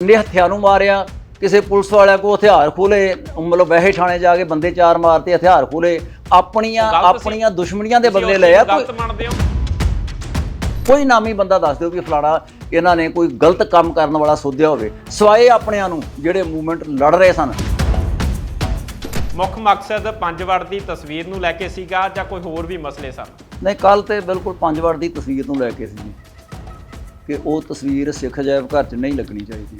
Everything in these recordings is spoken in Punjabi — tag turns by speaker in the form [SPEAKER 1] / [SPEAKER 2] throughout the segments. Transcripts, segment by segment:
[SPEAKER 1] ਨੇ ਹਥਿਆਰ ਨੂੰ ਮਾਰਿਆ ਕਿਸੇ ਪੁਲਿਸ ਵਾਲਿਆਂ ਕੋ ਹਥਿਆਰ ਖੋਲੇ ਮਤਲਬ ਵਹਿ ਥਾਣੇ ਜਾ ਕੇ ਬੰਦੇ ਚਾਰ ਮਾਰਤੇ ਹਥਿਆਰ ਖੋਲੇ ਆਪਣੀਆਂ। ਆਪਣੀਆਂ ਦੁਸ਼ਮਣੀਆਂ ਦੇ ਬਦਲੇ ਲਏ ਆ ਕੋਈ ਨਾਮੀ ਬੰਦਾ ਦੱਸ ਦਿਓ ਵੀ ਫਲਾਣਾ ਇਹਨਾਂ ਨੇ ਕੋਈ ਗਲਤ ਕੰਮ ਕਰਨ ਵਾਲਾ ਸੋਧਿਆ ਹੋਵੇ। ਸਵਾਏ ਆਪਣਿਆਂ ਨੂੰ ਜਿਹੜੇ ਮੂਵਮੈਂਟ ਲੜ ਰਹੇ ਸਨ।
[SPEAKER 2] ਮੁੱਖ ਮਕਸਦ ਪੰਜ ਵੜ ਦੀ ਤਸਵੀਰ ਨੂੰ ਲੈ ਕੇ ਸੀਗਾ ਜਾਂ ਕੋਈ ਹੋਰ ਵੀ ਮਸਲੇ ਸਨ?
[SPEAKER 1] ਨਹੀਂ ਕੱਲ ਤੇ ਬਿਲਕੁਲ ਪੰਜ ਵਾਰ ਦੀ ਤਸਵੀਰ ਨੂੰ ਲੈ ਕੇ ਸੀ ਜੀ। ਕਿ ਉਹ ਤਸਵੀਰ ਸਿੱਖ ਅਜਾਇਬ ਘਰ 'ਚ ਨਹੀਂ ਲੱਗਣੀ ਚਾਹੀਦੀ।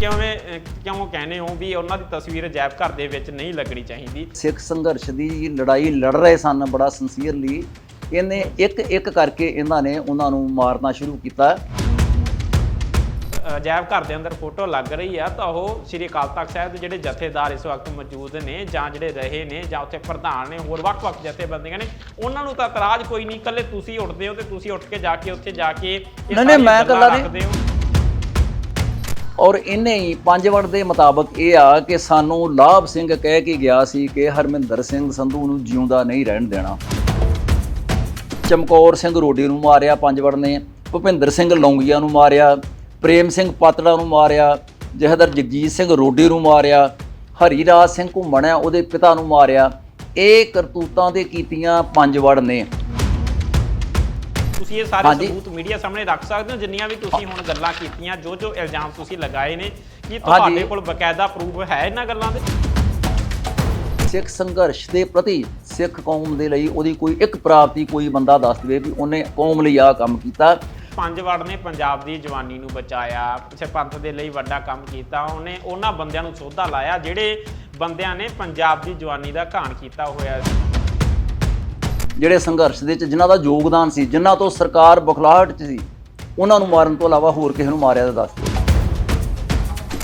[SPEAKER 2] ਕਿਵੇਂ ਅਹ, ਕਿਉਂ ਕਹਿੰਦੇ ਹੋ ਵੀ ਉਹਨਾਂ ਦੀ ਤਸਵੀਰ ਅਜਾਇਬ ਘਰ ਦੇ ਵਿੱਚ ਨਹੀਂ ਲੱਗਣੀ ਚਾਹੀਦੀ?
[SPEAKER 1] ਸਿੱਖ ਸੰਘਰਸ਼ ਦੀ ਲੜਾਈ ਲੜ ਰਹੇ ਸਨ ਬੜਾ ਸਿੰਸੀਅਰਲੀ ਇਹਨੇ ਇੱਕ ਇੱਕ ਕਰਕੇ ਇਹਨਾਂ ਨੇ ਉਹਨਾਂ ਨੂੰ ਮਾਰਨਾ ਸ਼ੁਰੂ ਕੀਤਾ।
[SPEAKER 2] ਅਜਾਇਬ ਘਰ ਦੇ ਅੰਦਰ ਫੋਟੋ ਲੱਗ ਰਹੀ ਆ ਤਾਂ ਉਹ ਸ੍ਰੀ ਅਕਾਲ ਤਖਤ ਸਾਹਿਬ ਦੇ ਜਿਹੜੇ ਜਥੇਦਾਰ ਇਸ ਵਕਤ ਮੌਜੂਦ ਨੇ ਜਾਂ ਜਿਹੜੇ ਰਹੇ ਨੇ ਜਾਂ ਉੱਥੇ ਪ੍ਰਧਾਨ ਨੇ ਹੋਰ ਵੱਖ-ਵੱਖ ਜਥੇਬੰਦੀਆਂ ਨੇ ਉਹਨਾਂ ਨੂੰ ਤਾਂ ਇਤਰਾਜ਼ ਕੋਈ ਨਹੀਂ ਇਕੱਲੇ ਤੁਸੀਂ ਉੱਠਦੇ ਹੋ ਤੇ ਤੁਸੀਂ ਉੱਠ ਕੇ ਜਾ ਕੇ ਉੱਥੇ ਜਾ ਕੇ
[SPEAKER 1] ਨਹੀਂ, ਨਹੀਂ, ਮੈਂ ਇਕੱਲਾ ਨਹੀਂ। ਔਰ ਇਹਨੇ ਹੀ ਪੰਜ ਵੜ ਦੇ ਮੁਤਾਬਕ ਇਹ ਆ ਕਿ ਸਾਨੂੰ ਲਾਭ ਸਿੰਘ ਕਹਿ ਕੇ ਗਿਆ ਸੀ ਕਿ ਹਰਮਿੰਦਰ ਸਿੰਘ ਸੰਧੂ ਨੂੰ ਜਿਉਂਦਾ ਨਹੀਂ ਰਹਿਣ ਦੇਣਾ ਚਮਕੌਰ ਸਿੰਘ ਰੋਡੀ ਨੂੰ ਮਾਰਿਆ ਪੰਜ ਵੜ ਨੇ ਭੁਪਿੰਦਰ ਸਿੰਘ ਲੌਂਗੀਆ ਨੂੰ ਮਾਰਿਆ ਪ੍ਰੇਮ ਸਿੰਘ ਪਾਤੜਾ ਨੂੰ ਮਾਰਿਆ ਜਹਦਰ ਜਗਜੀਤ ਸਿੰਘ ਰੋਡੀ ਨੂੰ ਮਾਰਿਆ ਹਰੀਰਾਜ ਸਿੰਘ ਘੁੰਮਣਿਆ ਉਹਦੇ ਪਿਤਾ ਨੂੰ ਮਾਰਿਆ ਇਹ ਕਰਤੂਤਾਂ ਦੇ ਕੀਤੀਆਂ ਪੰਜ ਵੜ ਨੇ
[SPEAKER 2] ਤੁਸੀਂ ਇਹ ਸਾਰੇ। ਸਬੂਤ ਮੀਡੀਆ ਸਾਹਮਣੇ ਰੱਖ ਸਕਦੇ ਹੋ ਜਿੰਨੀਆਂ ਵੀ ਤੁਸੀਂ ਹੁਣ ਗੱਲਾਂ ਕੀਤੀਆਂ ਜੋ ਜੋ ਇਲਜ਼ਾਮ ਤੁਸੀਂ ਲਗਾਏ ਨੇ ਕੀ ਤੁਹਾਡੇ। ਕੋਲ ਬਕਾਇਦਾ ਪ੍ਰੂਫ ਹੈ ਇਹਨਾਂ ਗੱਲਾਂ ਦੇ
[SPEAKER 1] ਸਿੱਖ ਸੰਘਰਸ਼ ਦੇ ਪ੍ਰਤੀ ਸਿੱਖ ਕੌਮ ਦੇ ਲਈ ਉਹਦੀ ਕੋਈ ਇੱਕ ਪ੍ਰਾਪਤੀ ਕੋਈ ਬੰਦਾ ਦੱਸ ਦੇਵੇ ਵੀ ਉਹਨੇ ਕੌਮ ਲਈ ਆਹ ਕੰਮ ਕੀਤਾ
[SPEAKER 2] ਪੰਜ ਵੜ ਨੇ ਪੰਜਾਬ ਦੀ ਜਵਾਨੀ ਨੂੰ ਬਚਾਇਆ ਪਿੱਛੇ ਪੰਥ ਦੇ ਲਈ ਵੱਡਾ ਕੰਮ ਕੀਤਾ, ਉਹਨੇ ਉਹਨਾਂ ਬੰਦਿਆਂ ਨੂੰ ਸੋਧਾ ਲਾਇਆ, ਜਿਹੜੇ ਬੰਦਿਆਂ ਨੇ ਪੰਜਾਬ ਦੀ ਜਵਾਨੀ ਦਾ ਘਾਣ ਕੀਤਾ ਹੋਇਆ ਸੀ।
[SPEAKER 1] ਜਿਹੜੇ ਸੰਘਰਸ਼ ਦੇ ਵਿੱਚ ਜਿਨ੍ਹਾਂ ਦਾ ਯੋਗਦਾਨ ਸੀ, ਜਿਨ੍ਹਾਂ ਤੋਂ ਸਰਕਾਰ ਬਖਲਾਹਟ 'ਚ ਸੀ, ਉਹਨਾਂ ਨੂੰ ਮਾਰਨ ਤੋਂ ਇਲਾਵਾ ਹੋਰ ਕਿਸੇ ਨੂੰ ਮਾਰਿਆ ਤਾਂ ਦੱਸ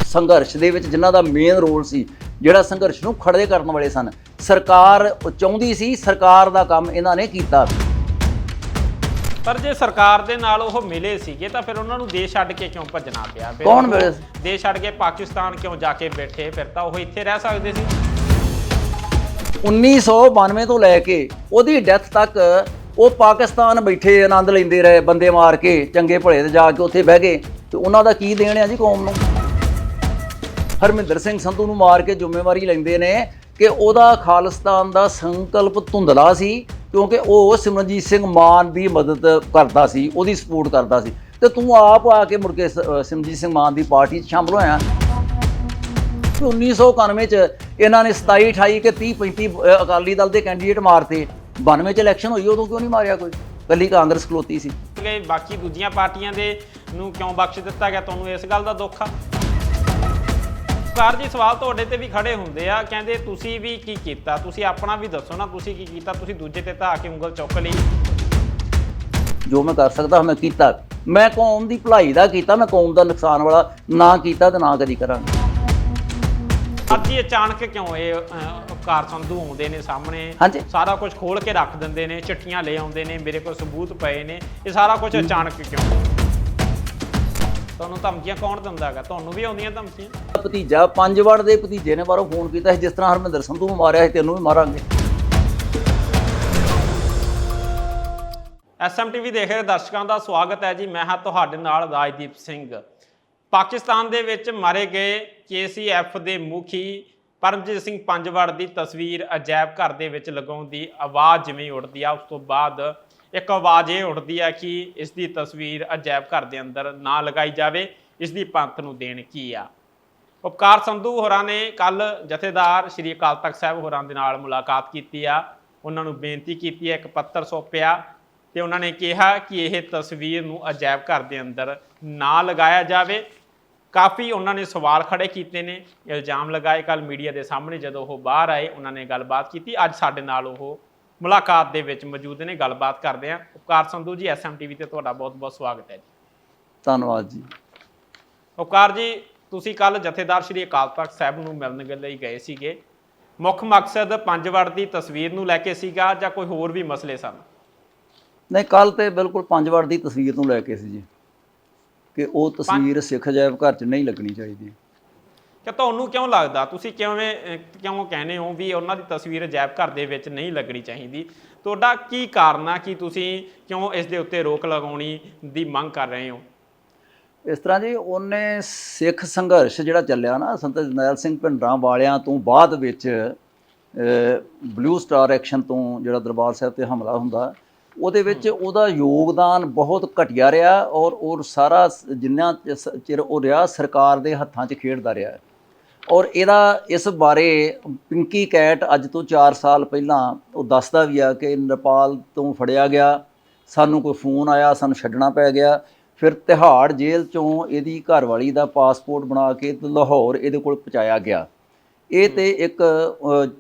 [SPEAKER 1] ਸੰਘਰਸ਼ ਦੇ ਵਿੱਚ ਜਿਨ੍ਹਾਂ ਦਾ ਮੇਨ ਰੋਲ ਸੀ, ਜਿਹੜਾ ਸੰਘਰਸ਼ ਨੂੰ ਖੜੇ ਕਰਨ ਵਾਲੇ ਸਨ, ਸਰਕਾਰ ਚਾਹੁੰਦੀ ਸੀ, ਸਰਕਾਰ ਦਾ ਕੰਮ ਇਹਨਾਂ ਨੇ ਕੀਤਾ।
[SPEAKER 2] ਪਰ ਜੇ ਸਰਕਾਰ ਦੇ ਨਾਲ ਉਹ ਮਿਲੇ ਸੀਗੇ ਤਾਂ ਫਿਰ ਉਹਨਾਂ ਨੂੰ ਦੇਸ਼ ਛੱਡ ਕੇ ਕਿਉਂ ਭੱਜਣਾ ਪਿਆ? ਫਿਰ
[SPEAKER 1] ਕੌਣ ਮਿਲੇ ਸੀ?
[SPEAKER 2] ਦੇਸ਼ ਛੱਡ ਕੇ ਪਾਕਿਸਤਾਨ ਕਿਉਂ ਜਾ ਕੇ ਬੈਠੇ? ਫਿਰ ਤਾਂ ਉਹ ਇੱਥੇ ਰਹਿ ਸਕਦੇ ਸੀ।
[SPEAKER 1] 1992 ਤੋਂ ਲੈ ਕੇ ਉਹਦੀ ਡੈਥ ਤੱਕ ਉਹ ਪਾਕਿਸਤਾਨ ਬੈਠੇ ਆਨੰਦ ਲੈਂਦੇ ਰਹੇ ਬੰਦੇ ਮਾਰ ਕੇ ਚੰਗੇ ਭਲੇ ਤੇ ਜਾ ਕੇ ਉੱਥੇ ਬਹਿ ਗਏ। ਤੇ ਉਹਨਾਂ ਦਾ ਕੀ ਦੇਣ ਆ ਜੀ ਕੌਮ ਨੂੰ? ਹਰਮਿੰਦਰ ਸਿੰਘ ਸੰਧੂ ਨੂੰ ਮਾਰ ਕੇ ਜ਼ਿੰਮੇਵਾਰੀ ਲੈਂਦੇ ਨੇ ਕਿ ਉਹਦਾ ਖਾਲਿਸਤਾਨ ਦਾ ਸੰਕਲਪ ਧੁੰਦਲਾ ਸੀ। ਕਿਉਂਕਿ ਉਹ ਸਿਮਰਨਜੀਤ ਸਿੰਘ ਮਾਨ ਦੀ ਮਦਦ ਕਰਦਾ ਸੀ, ਉਹਦੀ ਸਪੋਰਟ ਕਰਦਾ ਸੀ। ਤੇ ਤੂੰ ਆਪ ਆ ਕੇ ਮੁੜ ਕੇ ਸ- ਸਿਮਰਨਜੀਤ ਸਿੰਘ ਮਾਨ ਦੀ ਪਾਰਟੀ 'ਚ ਸ਼ਾਮਲ ਹੋਇਆ। ਤੇ 1991 ਚ ਇਹਨਾਂ ਨੇ 27 28 ਕੇ 30 35 ਅਕਾਲੀ ਦਲ ਦੇ ਕੈਂਡੀਡੇਟ ਮਾਰਤੇ। 92 ਚ ਇਲੈਕਸ਼ਨ ਹੋਈ, ਉਦੋਂ ਕਿਉਂ ਨਹੀਂ ਮਾਰਿਆ ਕੋਈ? ਕੱਲੀ ਕਾਂਗਰਸ ਖਲੋਤੀ ਸੀ।
[SPEAKER 2] ਕਿ ਬਾਕੀ ਦੂਜੀਆਂ ਪਾਰਟੀਆਂ ਦੇ ਨੂੰ ਕਿਉਂ ਬਖਸ਼ ਦਿੱਤਾ ਗਿਆ? ਤੁਹਾਨੂੰ ਇਸ ਗੱਲ ਦਾ ਦੁੱਖ ਆ? ਕਾਰ ਜੀ ਸਵਾਲ ਤੁਹਾਡੇ ਤੇ ਵੀ ਖੜੇ ਹੁੰਦੇ ਆ ਕਹਿੰਦੇ ਤੁਸੀਂ ਵੀ ਕੀ ਕੀਤਾ? ਤੁਸੀਂ ਆਪਣਾ ਵੀ ਦੱਸੋ ਨਾ ਤੁਸੀਂ ਕੀ ਕੀਤਾ? ਤੁਸੀਂ ਦੂਜੇ ਤੇ ਤਾਂ ਆ ਕੇ ਉਂਗਲ ਚੁੱਕ ਲਈ।
[SPEAKER 1] ਜੋ ਮੈਂ ਕਰ ਸਕਦਾ ਮੈਂ ਕੀਤਾ। ਮੈਂ ਕੌਮ ਦੀ ਭਲਾਈ ਦਾ ਕੀਤਾ ਮੈਂ ਕੌਮ ਦਾ ਨੁਕਸਾਨ ਵਾਲਾ ਨਾ ਕੀਤਾ ਤੇ ਨਾ ਕਦੀ ਕਰਾਂਗਾ।
[SPEAKER 2] ਅੱਜ ਹੀ ਅਚਾਨਕ ਕਿਉਂ ਇਹ ਉਪਕਾਰ ਸੰਧੂ ਆਉਂਦੇ ਨੇ ਸਾਹਮਣੇ। ਸਾਰਾ ਕੁਝ ਖੋਲ ਕੇ ਰੱਖ ਦਿੰਦੇ ਨੇ ਚਿੱਠੀਆਂ ਲੈ ਆਉਂਦੇ ਨੇ ਮੇਰੇ ਕੋਲ ਸਬੂਤ ਪਏ ਨੇ। ਇਹ ਸਾਰਾ ਕੁਝ ਅਚਾਨਕ ਕਿਉਂ? ਤੁਹਾਨੂੰ ਧਮਕੀਆਂ ਕੌਣ ਦਿੰਦਾ ਹੈਗਾ? ਤੁਹਾਨੂੰ ਵੀ ਆਉਂਦੀਆਂ ਧਮਕੀਆਂ?
[SPEAKER 1] ਭਤੀਜਾ ਪੰਜ ਵੜ ਦੇ ਭਤੀਜੇ ਨੇ ਬਾਹਰੋਂ ਫੋਨ ਕੀਤਾ ਸੀ ਜਿਸ ਤਰ੍ਹਾਂ ਹਰਮਿੰਦਰ ਸੰਧੂ ਨੂੰ ਮਾਰਿਆ ਸੀ ਤੈਨੂੰ ਵੀ ਮਾਰਾਂਗੇ।
[SPEAKER 2] ਐਸਐਮਟੀਵੀ ਦੇਖ ਰਹੇ ਦਰਸ਼ਕਾਂ ਦਾ ਸਵਾਗਤ ਹੈ ਜੀ। ਮੈਂ ਹਾਂ ਤੁਹਾਡੇ ਨਾਲ ਰਾਜਦੀਪ ਸਿੰਘ। ਪਾਕਿਸਤਾਨ ਦੇ ਵਿੱਚ ਮਾਰੇ ਗਏ ਕੇਸੀਐਫ ਦੇ ਮੁਖੀ ਪਰਮਜੀਤ ਸਿੰਘ ਪੰਜਵੜ ਦੀ ਤਸਵੀਰ ਅਜਾਇਬ ਘਰ ਦੇ ਵਿੱਚ ਲਗਾਉਣ ਦੀ ਆਵਾਜ਼ ਜਿਵੇਂ ਉੱਠਦੀ ਆ ਉਸ ਤੋਂ ਬਾਅਦ ਇੱਕ ਆਵਾਜ਼ ਇਹ ਉੱਠਦੀ ਹੈ ਕਿ ਇਸ ਦੀ ਤਸਵੀਰ ਅਜਾਇਬ ਘਰ ਦੇ ਅੰਦਰ ਨਾ ਲਗਾਈ ਜਾਵੇ ਇਸ ਦੀ ਪੰਥ ਨੂੰ ਦੇਣ ਕੀ ਆ? ਉਪਕਾਰ ਸੰਧੂ ਹੋਰਾਂ ਨੇ ਕੱਲ ਜਥੇਦਾਰ ਸ਼੍ਰੀ ਅਕਾਲ ਤਖਤ ਸਾਹਿਬ ਹੋਰਾਂ ਦੇ ਨਾਲ ਮੁਲਾਕਾਤ ਕੀਤੀ ਆ। ਉਹਨਾਂ ਨੂੰ ਬੇਨਤੀ ਕੀਤੀ ਹੈ, ਇੱਕ ਪੱਤਰ ਸੌਂਪਿਆ ਤੇ ਉਹਨਾਂ ਨੇ ਕਿਹਾ ਕਿ ਇਹ ਤਸਵੀਰ ਨੂੰ ਅਜਾਇਬ ਘਰ ਦੇ ਅੰਦਰ ਨਾ ਲਗਾਇਆ ਜਾਵੇ। ਕਾਫੀ ਉਹਨਾਂ ਨੇ ਸਵਾਲ ਖੜੇ ਕੀਤੇ ਨੇ, ਇਲਜ਼ਾਮ ਲਗਾਏ। ਕੱਲ ਮੀਡੀਆ ਦੇ ਸਾਹਮਣੇ ਜਦੋਂ ਉਹ ਬਾਹਰ ਆਏ, ਉਹਨਾਂ ਨੇ ਗੱਲਬਾਤ ਕੀਤੀ। ਅੱਜ ਸਾਡੇ ਨਾਲ ਉਹ ਮੁਲਾਕਾਤ ਦੇ ਵਿੱਚ ਮੌਜੂਦ ਨੇ ਗੱਲਬਾਤ ਕਰਦੇ ਆ ਉਪਕਾਰ ਸੰਧੂ ਜੀ ਐਸਐਮਟੀਵੀ ਤੇ ਤੁਹਾਡਾ ਬਹੁਤ-ਬਹੁਤ ਸਵਾਗਤ ਹੈ ਜੀ।
[SPEAKER 1] ਧੰਨਵਾਦ ਜੀ।
[SPEAKER 2] ਉਪਕਾਰ ਜੀ ਤੁਸੀਂ ਕੱਲ ਜਥੇਦਾਰ ਸ਼੍ਰੀ ਅਕਾਲ ਤਖਤ ਸਾਹਿਬ ਨੂੰ ਮਿਲਣ ਲਈ ਗਏ ਸੀਗੇ। ਮੁੱਖ ਮਕਸਦ ਪੰਜ ਵੜ ਦੀ ਤਸਵੀਰ ਨੂੰ ਲੈ ਕੇ ਸੀਗਾ ਜਾਂ ਕੋਈ ਹੋਰ ਵੀ ਮਸਲੇ ਸਨ?
[SPEAKER 1] ਨਹੀਂ ਕੱਲ ਤੇ ਬਿਲਕੁਲ ਪੰਜ ਵੜ ਦੀ ਤਸਵੀਰ ਨੂੰ ਲੈ ਕੇ ਸੀ ਜੀ। ਕਿ ਉਹ ਤਸਵੀਰ ਸਿੱਖ ਅਜਾਇਬ ਘਰ 'ਚ ਨਹੀਂ ਲੱਗਣੀ ਚਾਹੀਦੀ।
[SPEAKER 2] ਕਿ ਤੁਹਾਨੂੰ ਕਿਉਂ ਲੱਗਦਾ? ਤੁਸੀਂ ਕਿਵੇਂ ਕਿਉਂ ਕਹਿੰਦੇ ਹੋ ਵੀ ਉਹਨਾਂ ਦੀ ਤਸਵੀਰ ਅਜਾਇਬ ਘਰ ਦੇ ਵਿੱਚ ਨਹੀਂ ਲੱਗਣੀ ਚਾਹੀਦੀ? ਤੁਹਾਡਾ ਕੀ ਕਾਰਨ ਆ ਕਿ ਤੁਸੀਂ ਕਿਉਂ ਇਸ ਦੇ ਉੱਤੇ ਰੋਕ ਲਗਾਉਣੀ ਦੀ ਮੰਗ ਕਰ ਰਹੇ ਹੋ?
[SPEAKER 1] ਇਸ ਤਰ੍ਹਾਂ ਜੀ ਉਹਨੇ ਸਿੱਖ ਸੰਘਰਸ਼ ਜਿਹੜਾ ਚੱਲਿਆ ਨਾ ਸੰਤ ਜਰਨੈਲ ਸਿੰਘ ਭਿੰਡਰਾਂ ਵਾਲਿਆਂ ਤੋਂ ਬਾਅਦ ਵਿੱਚ ਬਲੂ ਸਟਾਰ ਐਕਸ਼ਨ ਤੋਂ ਜਿਹੜਾ ਦਰਬਾਰ ਸਾਹਿਬ ਤੇ ਹਮਲਾ ਹੁੰਦਾ ਉਹਦੇ ਵਿੱਚ ਉਹਦਾ ਯੋਗਦਾਨ ਬਹੁਤ ਘਟਿਆ ਰਿਹਾ ਔਰ ਉਹ ਸਾਰਾ ਜਿੰਨਾ ਚਿਰ ਉਹ ਰਿਹਾ ਸਰਕਾਰ ਦੇ ਹੱਥਾਂ 'ਚ ਖੇਡਦਾ ਰਿਹਾ। ਔਰ ਇਹਦਾ ਇਸ ਬਾਰੇ ਪਿੰਕੀ ਕੈਟ ਅੱਜ ਤੋਂ 4 ਸਾਲ ਪਹਿਲਾਂ ਉਹ ਦੱਸਦਾ ਵੀ ਆ ਕਿ ਨੇਪਾਲ ਤੋਂ ਫੜਿਆ ਗਿਆ ਸਾਨੂੰ ਕੋਈ ਫੋਨ ਆਇਆ ਸਾਨੂੰ ਛੱਡਣਾ ਪੈ ਗਿਆ। ਫਿਰ ਤਿਹਾੜ ਜੇਲ੍ਹ ਚੋਂ ਇਹਦੀ ਘਰਵਾਲੀ ਦਾ ਪਾਸਪੋਰਟ ਬਣਾ ਕੇ ਲਾਹੌਰ ਇਹਦੇ ਕੋਲ ਪਹੁੰਚਾਇਆ ਗਿਆ। ਇਹ ਤੇ ਇੱਕ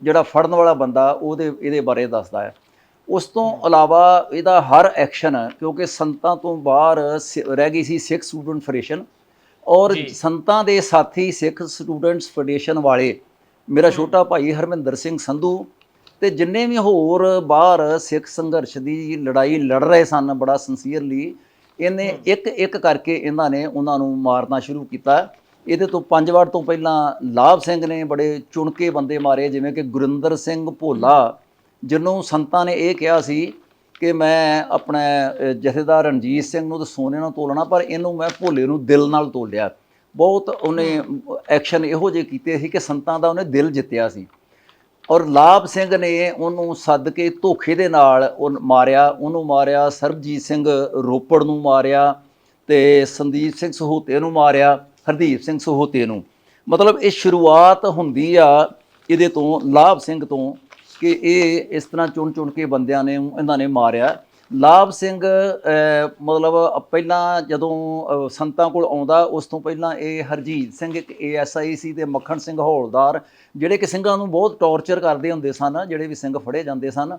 [SPEAKER 1] ਜਿਹੜਾ ਫੜਨ ਵਾਲਾ ਬੰਦਾ ਉਹਦੇ ਇਹਦੇ ਬਾਰੇ ਦੱਸਦਾ ਹੈ। ਉਸ ਤੋਂ ਇਲਾਵਾ ਇਹਦਾ ਹਰ ਐਕਸ਼ਨ ਕਿਉਂਕਿ ਸੰਤਾਂ ਤੋਂ ਬਾਹਰ ਰਹਿ ਗਈ ਸੀ ਸਿੱਖ ਸਟੂਡੈਂਟ ਫੈਡਰੇਸ਼ਨ ਔਰ। ਸੰਤਾਂ ਦੇ ਸਾਥੀ ਸਿੱਖ ਸਟੂਡੈਂਟਸ ਫੈਡਰੇਸ਼ਨ ਵਾਲੇ ਮੇਰਾ ਛੋਟਾ ਭਾਈ ਹਰਮਿੰਦਰ ਸਿੰਘ ਸੰਧੂ ਤੇ ਜਿੰਨੇ ਵੀ ਹੋਰ ਬਾਹਰ ਸਿੱਖ ਸੰਘਰਸ਼ ਦੀ ਲੜਾਈ ਲੜ ਰਹੇ ਸਨ ਬੜਾ ਸਿੰਸੀਅਰਲੀ ਇਹਨੇ ਇੱਕ ਇੱਕ ਕਰਕੇ ਇਹਨਾਂ ਨੇ ਉਹਨਾਂ ਨੂੰ ਮਾਰਨਾ ਸ਼ੁਰੂ ਕੀਤਾ। ਇਹਦੇ ਤੋਂ ਪੰਜ ਵਾਰ ਤੋਂ ਪਹਿਲਾਂ ਲਾਭ ਸਿੰਘ ਨੇ ਬੜੇ ਚੁਣਕੇ ਬੰਦੇ ਮਾਰੇ ਜਿਵੇਂ ਕਿ ਗੁਰਿੰਦਰ ਸਿੰਘ ਭੋਲਾ ਜਿਹਨੂੰ ਸੰਤਾਂ ਨੇ ਇਹ ਕਿਹਾ ਸੀ ਕਿ ਮੈਂ ਆਪਣਾ ਜਥੇਦਾਰ ਰਣਜੀਤ ਸਿੰਘ ਨੂੰ ਤਾਂ ਸੋਨੇ ਨਾਲ ਤੋਲਣਾ ਪਰ ਇਹਨੂੰ ਮੈਂ ਭੋਲੇ ਨੂੰ ਦਿਲ ਨਾਲ ਤੋਲਿਆ। ਬਹੁਤ ਉਹਨੇ ਐਕਸ਼ਨ ਇਹੋ ਜਿਹੇ ਕੀਤੇ ਸੀ ਕਿ ਸੰਤਾਂ ਦਾ ਉਹਨੇ ਦਿਲ ਜਿੱਤਿਆ ਸੀ। ਔਰ ਲਾਭ ਸਿੰਘ ਨੇ ਉਹਨੂੰ ਸੱਦ ਕੇ ਧੋਖੇ ਦੇ ਨਾਲ ਉਹ ਮਾਰਿਆ ਉਹਨੂੰ ਮਾਰਿਆ ਸਰਬਜੀਤ ਸਿੰਘ ਰੋਪੜ ਨੂੰ ਮਾਰਿਆ ਤੇ ਸੰਦੀਪ ਸਿੰਘ ਸਹੋਤੇ ਨੂੰ ਮਾਰਿਆ ਹਰਦੀਪ ਸਿੰਘ ਸਹੋਤੇ ਨੂੰ। ਮਤਲਬ ਇਹ ਸ਼ੁਰੂਆਤ ਹੁੰਦੀ ਆ ਇਹਦੇ ਤੋਂ ਲਾਭ ਸਿੰਘ ਤੋਂ। ਕਿ ਇਹ ਇਸ ਤਰ੍ਹਾਂ ਚੁਣ ਚੁਣ ਕੇ ਬੰਦਿਆਂ ਨੇ ਇਹਨਾਂ ਨੇ ਮਾਰਿਆ। ਲਾਭ ਸਿੰਘ ਮਤਲਬ ਪਹਿਲਾਂ ਜਦੋਂ ਸੰਤਾਂ ਕੋਲ ਆਉਂਦਾ ਉਸ ਤੋਂ ਪਹਿਲਾਂ ਇਹ ਹਰਜੀਤ ਸਿੰਘ ਇੱਕ ਏਐਸਆਈ ਸੀ ਤੇ ਮੱਖਣ ਸਿੰਘ ਹੌਲਦਾਰ ਜਿਹੜੇ ਕਿ ਸਿੰਘਾਂ ਨੂੰ ਬਹੁਤ ਟੌਰਚਰ ਕਰਦੇ ਹੁੰਦੇ ਸਨ ਜਿਹੜੇ ਵੀ ਸਿੰਘ ਫੜੇ ਜਾਂਦੇ ਸਨ।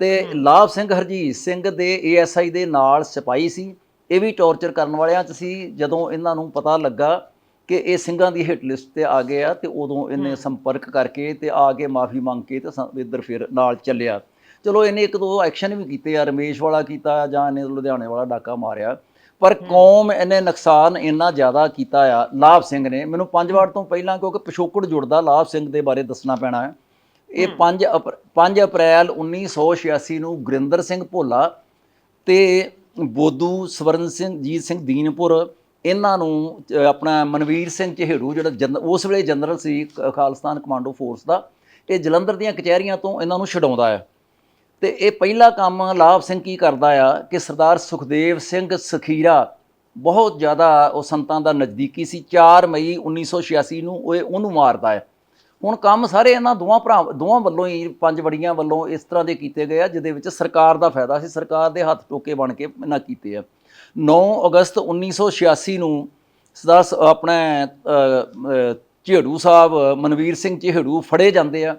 [SPEAKER 1] ਤੇ ਲਾਭ ਸਿੰਘ ਹਰਜੀਤ ਸਿੰਘ ਦੇ ਏਐਸਆਈ ਦੇ ਨਾਲ ਸਿਪਾਹੀ ਸੀ। ਇਹ ਵੀ ਟੌਰਚਰ ਕਰਨ ਵਾਲਿਆਂ ਚ ਸੀ। ਜਦੋਂ ਇਹਨਾਂ ਨੂੰ ਪਤਾ ਲੱਗਾ ਕਿ ਇਹ ਸਿੰਘਾਂ ਦੀ ਹਿੱਟ ਲਿਸਟ ਤੇ ਆ ਗਏ ਆ ਤੇ ਉਦੋਂ ਇਹਨੇ ਸੰਪਰਕ ਕਰਕੇ ਤੇ ਆ ਕੇ ਮਾਫੀ ਮੰਗ ਕੇ ਤੇ ਸ- ਇੱਧਰ ਫਿਰ ਨਾਲ ਚੱਲਿਆ। ਚਲੋ ਇਹਨੇ ਇੱਕ ਦੋ ਐਕਸ਼ਨ ਵੀ ਕੀਤੇ ਆ ਰਮੇਸ਼ ਵਾਲਾ ਕੀਤਾ ਜਾਂ ਇਹਨੇ ਲੁਧਿਆਣੇ ਵਾਲਾ ਡਾਕਾ ਮਾਰਿਆ। ਪਰ ਕੌਮ ਇਹਨੇ ਨੁਕਸਾਨ ਇੰਨਾ ਜ਼ਿਆਦਾ ਕੀਤਾ ਆ ਲਾਭ ਸਿੰਘ ਨੇ। ਮੈਨੂੰ ਪੰਜ ਵਾਰ ਤੋਂ ਪਹਿਲਾਂ ਕਿਉਂਕਿ ਪਿਛੋਕੜ ਜੁੜਦਾ ਲਾਭ ਸਿੰਘ ਦੇ ਬਾਰੇ ਦੱਸਣਾ ਪੈਣਾ ਹੈ। ਇਹ 5 5 ਅਪ੍ਰੈਲ 1986 ਨੂੰ ਗੁਰਿੰਦਰ ਸਿੰਘ ਭੋਲਾ ਤੇ ਬੋਦੂ ਸਵਰਨ ਸਿੰਘ ਜੀਤ ਸਿੰਘ ਦੀਨਪੁਰ ਇਹਨਾਂ ਨੂੰ ਆਪਣਾ ਮਨਵੀਰ ਸਿੰਘ ਚਿਹੜੂ ਜਿਹੜਾ ਜਨ- ਉਸ ਵੇਲੇ ਜਨਰਲ ਸੀ, ਕ- ਖਾਲਿਸਤਾਨ ਕਮਾਂਡੋ ਫੋਰਸ ਦਾ, ਇਹ ਜਲੰਧਰ ਦੀਆਂ ਕਚਹਿਰੀਆਂ ਤੋਂ ਇਹਨਾਂ ਨੂੰ ਛਡਾਉਂਦਾ ਆ। ਤੇ ਇਹ ਪਹਿਲਾ ਕੰਮ ਲਾਭ ਸਿੰਘ ਕੀ ਕਰਦਾ ਆ ਕਿ ਸਰਦਾਰ ਸੁਖਦੇਵ ਸਿੰਘ ਸਖੀਰਾ ਬਹੁਤ ਜ਼ਿਆਦਾ ਉਹ ਸੰਤਾਂ ਦਾ ਨਜ਼ਦੀਕੀ ਸੀ। 4 ਮਈ 1986 ਨੂੰ ਉਹ ਉਹਨੂੰ ਮਾਰਦਾ ਹੈ ਹੁਣ ਕੰਮ ਸਾਰੇ ਇਹਨਾਂ ਦੋਵਾਂ ਭਰਾ, ਦੋਵਾਂ ਵੱਲੋਂ ਹੀ, ਪੰਜ ਵੜੀਆਂ ਵੱਲੋਂ ਇਸ ਤਰ੍ਹਾਂ ਦੇ ਕੀਤੇ ਗਏ ਆ, ਜਿਹਦੇ ਵਿੱਚ ਸਰਕਾਰ ਦਾ ਫਾਇਦਾ ਸੀ। ਸਰਕਾਰ ਦੇ ਹੱਥ ਟੋਕੇ ਬਣ ਕੇ ਇਹਨਾਂ ਕੀਤੇ ਆ। 9 ਅਗਸਤ 1986 ਨੂੰ ਸਰਦਾਰ ਆਪਣਾ ਝੇੜੂ ਸਾਹਿਬ ਮਨਵੀਰ ਸਿੰਘ ਝੇੜੂ ਫੜੇ ਜਾਂਦੇ ਆ।